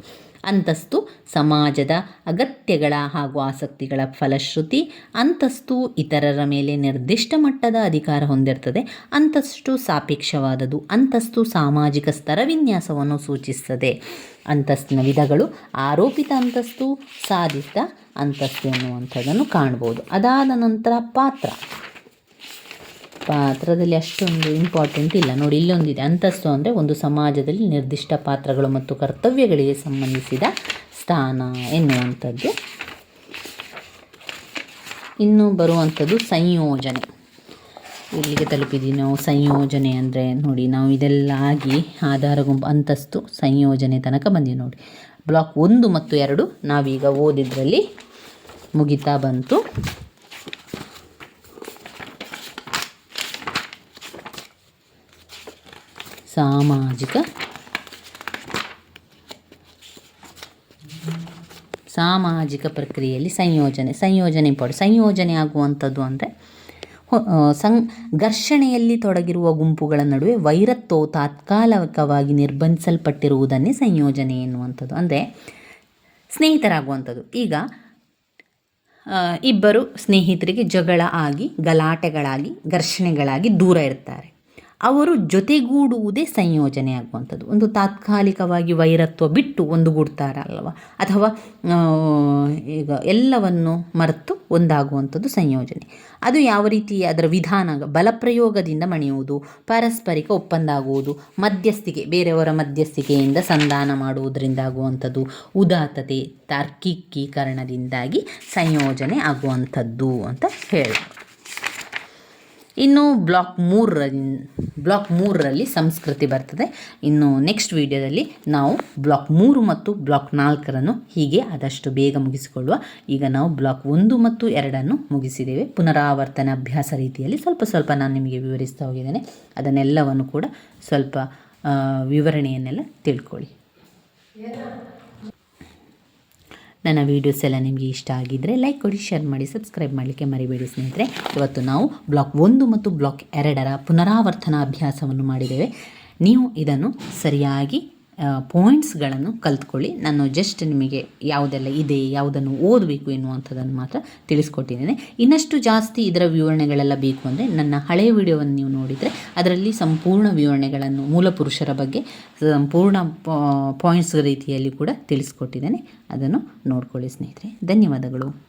ಅಂತಸ್ತು ಸಮಾಜದ ಅಗತ್ಯಗಳ ಹಾಗೂ ಆಸಕ್ತಿಗಳ ಫಲಶ್ರುತಿ. ಅಂತಸ್ತು ಇತರರ ಮೇಲೆ ನಿರ್ದಿಷ್ಟ ಮಟ್ಟದ ಅಧಿಕಾರ ಹೊಂದಿರ್ತದೆ. ಅಂತಸ್ತು ಸಾಪೇಕ್ಷವಾದದು ಅಂತಸ್ತು ಸಾಮಾಜಿಕ ಸ್ತರವಿನ್ಯಾಸವನ್ನು ಸೂಚಿಸುತ್ತದೆ ಅಂತಸ್ತಿನ ವಿಧಗಳು ಆರೋಪಿತ ಅಂತಸ್ತು, ಸಾಧಿತ ಅಂತಸ್ತು ಎನ್ನುವಂಥದ್ದನ್ನು ಕಾಣ್ಬೋದು. ಅದಾದ ನಂತರ ಪಾತ್ರ. ಪಾತ್ರದಲ್ಲಿ ಅಷ್ಟೊಂದು ಇಂಪಾರ್ಟೆಂಟ್ ಇಲ್ಲ. ನೋಡಿ, ಇಲ್ಲೊಂದಿದೆ. ಅಂತಸ್ತು ಅಂದರೆ ಒಂದು ಸಮಾಜದಲ್ಲಿ ನಿರ್ದಿಷ್ಟ ಪಾತ್ರಗಳು ಮತ್ತು ಕರ್ತವ್ಯಗಳಿಗೆ ಸಂಬಂಧಿಸಿದ ಸ್ಥಾನ ಎನ್ನುವಂಥದ್ದು. ಇನ್ನು ಬರುವಂಥದ್ದು ಸಂಯೋಜನೆ. ಇಲ್ಲಿಗೆ ತಲುಪಿದ್ದೀವಿ ನಾವು. ಸಂಯೋಜನೆ ಅಂದರೆ ನೋಡಿ, ನಾವು ಇದೆಲ್ಲ ಆಗಿ ಆಧಾರ ಗುಂಪು, ಅಂತಸ್ತು, ಸಂಯೋಜನೆ ತನಕ ಬಂದೀವಿ ನೋಡಿ. ಬ್ಲಾಕ್ ಒಂದು ಮತ್ತು ಎರಡು ನಾವೀಗ ಓದಿದ್ರಲ್ಲಿ ಮುಗಿತಾ ಬಂತು. ಸಾಮಾಜಿಕ ಸಾಮಾಜಿಕ ಪ್ರಕ್ರಿಯೆಯಲ್ಲಿ ಸಂಯೋಜನೆ ಸಂಯೋಜನೆ ಇಂಪಾರ್ಟೆಂಟ್ ಸಂಯೋಜನೆ ಆಗುವಂಥದ್ದು ಅಂದರೆ ಸಂ, ಘರ್ಷಣೆಯಲ್ಲಿ ತೊಡಗಿರುವ ಗುಂಪುಗಳ ನಡುವೆ ವೈರತ್ವವು ತಾತ್ಕಾಲಿಕವಾಗಿ ನಿರ್ಬಂಧಿಸಲ್ಪಟ್ಟಿರುವುದನ್ನೇ ಸಂಯೋಜನೆ ಎನ್ನುವಂಥದ್ದು. ಅಂದರೆ ಸ್ನೇಹಿತರಾಗುವಂಥದ್ದು. ಈಗ ಇಬ್ಬರು ಸ್ನೇಹಿತರಿಗೆ ಜಗಳ ಆಗಿ ಗಲಾಟೆಗಳಾಗಿ ಘರ್ಷಣೆಗಳಾಗಿ ದೂರ ಇರ್ತಾರೆ. ಅವರು ಜೊತೆಗೂಡುವುದೇ ಸಂಯೋಜನೆ ಆಗುವಂಥದ್ದು. ಒಂದು ತಾತ್ಕಾಲಿಕವಾಗಿ ವೈರತ್ವ ಬಿಟ್ಟು ಒಂದುಗೂಡ್ತಾರಲ್ವ ಅಥವಾ ಈಗ ಎಲ್ಲವನ್ನು ಮರೆತು ಒಂದಾಗುವಂಥದ್ದು ಸಂಯೋಜನೆ. ಅದು ಯಾವ ರೀತಿ ಅದರ ವಿಧಾನ? ಬಲಪ್ರಯೋಗದಿಂದ ಮಣಿಯುವುದು, ಪಾರಸ್ಪರಿಕ ಒಪ್ಪಂದ ಆಗುವುದು, ಮಧ್ಯಸ್ಥಿಕೆ, ಬೇರೆಯವರ ಮಧ್ಯಸ್ಥಿಕೆಯಿಂದ ಸಂಧಾನ ಮಾಡುವುದರಿಂದ ಆಗುವಂಥದ್ದು, ಉದಾತ್ತತೆ ತಾರ್ಕಿಕೀಕರಣದಿಂದಾಗಿ ಸಂಯೋಜನೆ ಆಗುವಂಥದ್ದು ಅಂತ ಹೇಳಿ ಇನ್ನು ಬ್ಲಾಕ್ ಮೂರರ ಬ್ಲಾಕ್ ಮೂರರಲ್ಲಿ ಸಂಸ್ಕೃತಿ ಬರ್ತದೆ. ಇನ್ನು ನೆಕ್ಸ್ಟ್ ವಿಡಿಯೋದಲ್ಲಿ ನಾವು ಬ್ಲಾಕ್ ಮೂರು ಮತ್ತು ಬ್ಲಾಕ್ ನಾಲ್ಕರನ್ನು ಹೀಗೆ ಆದಷ್ಟು ಬೇಗ ಮುಗಿಸಿಕೊಳ್ಳುವ. ಈಗ ನಾವು ಬ್ಲಾಕ್ ಒಂದು ಮತ್ತು ಎರಡನ್ನು ಮುಗಿಸಿದ್ದೇವೆ. ಪುನರಾವರ್ತನ ಅಭ್ಯಾಸ ರೀತಿಯಲ್ಲಿ ಸ್ವಲ್ಪ ಸ್ವಲ್ಪ ನಾನು ನಿಮಗೆ ವಿವರಿಸ್ತಾ ಹೋಗಿದ್ದೇನೆ. ಅದನ್ನೆಲ್ಲವನ್ನು ಕೂಡ ಸ್ವಲ್ಪ ವಿವರಣೆಯನ್ನೆಲ್ಲ ತಿಳ್ಕೊಳ್ಳಿ. ನನ್ನ ವೀಡಿಯೋಸ್ ಎಲ್ಲ ನಿಮಗೆ ಇಷ್ಟ ಆಗಿದ್ದರೆ ಲೈಕ್ ಕೊಡಿ ಶೇರ್ ಮಾಡಿ ಸಬ್ಸ್ಕ್ರೈಬ್ ಮಾಡಲಿಕ್ಕೆ ಮರಿಬೇಡಿ ಸ್ನೇಹಿತರೆ. ಇವತ್ತು ನಾವು ಬ್ಲಾಕ್ ಒಂದು ಮತ್ತು ಬ್ಲಾಕ್ ಎರಡರ ಪುನರಾವರ್ತನಾ ಅಭ್ಯಾಸವನ್ನು ಮಾಡಿದ್ದೇವೆ. ನೀವು ಇದನ್ನು ಸರಿಯಾಗಿ ಪಾಯಿಂಟ್ಸ್ಗಳನ್ನು ಕಲ್ತ್ಕೊಳ್ಳಿ. ನಾನು ಜಸ್ಟ್ ನಿಮಗೆ ಯಾವುದೆಲ್ಲ ಇದೆ, ಯಾವುದನ್ನು ಓದಬೇಕು ಎನ್ನುವಂಥದ್ದನ್ನು ಮಾತ್ರ ತಿಳಿಸ್ಕೊಟ್ಟಿದ್ದೇನೆ. ಇನ್ನಷ್ಟು ಜಾಸ್ತಿ ಇದರ ವಿವರಣೆಗಳೆಲ್ಲ ಬೇಕು ಅಂದರೆ ನನ್ನ ಹಳೆಯ ವಿಡಿಯೋವನ್ನು ನೀವು ನೋಡಿದರೆ ಅದರಲ್ಲಿ ಸಂಪೂರ್ಣ ವಿವರಣೆಗಳನ್ನು ಮೂಲ ಪುರುಷರ ಬಗ್ಗೆ, ಸಂಪೂರ್ಣ ಪಾಯಿಂಟ್ಸ್ ರೀತಿಯಲ್ಲಿ ಕೂಡ ತಿಳಿಸ್ಕೊಟ್ಟಿದ್ದೇನೆ. ಅದನ್ನು ನೋಡ್ಕೊಳ್ಳಿ ಸ್ನೇಹಿತರೆ. ಧನ್ಯವಾದಗಳು.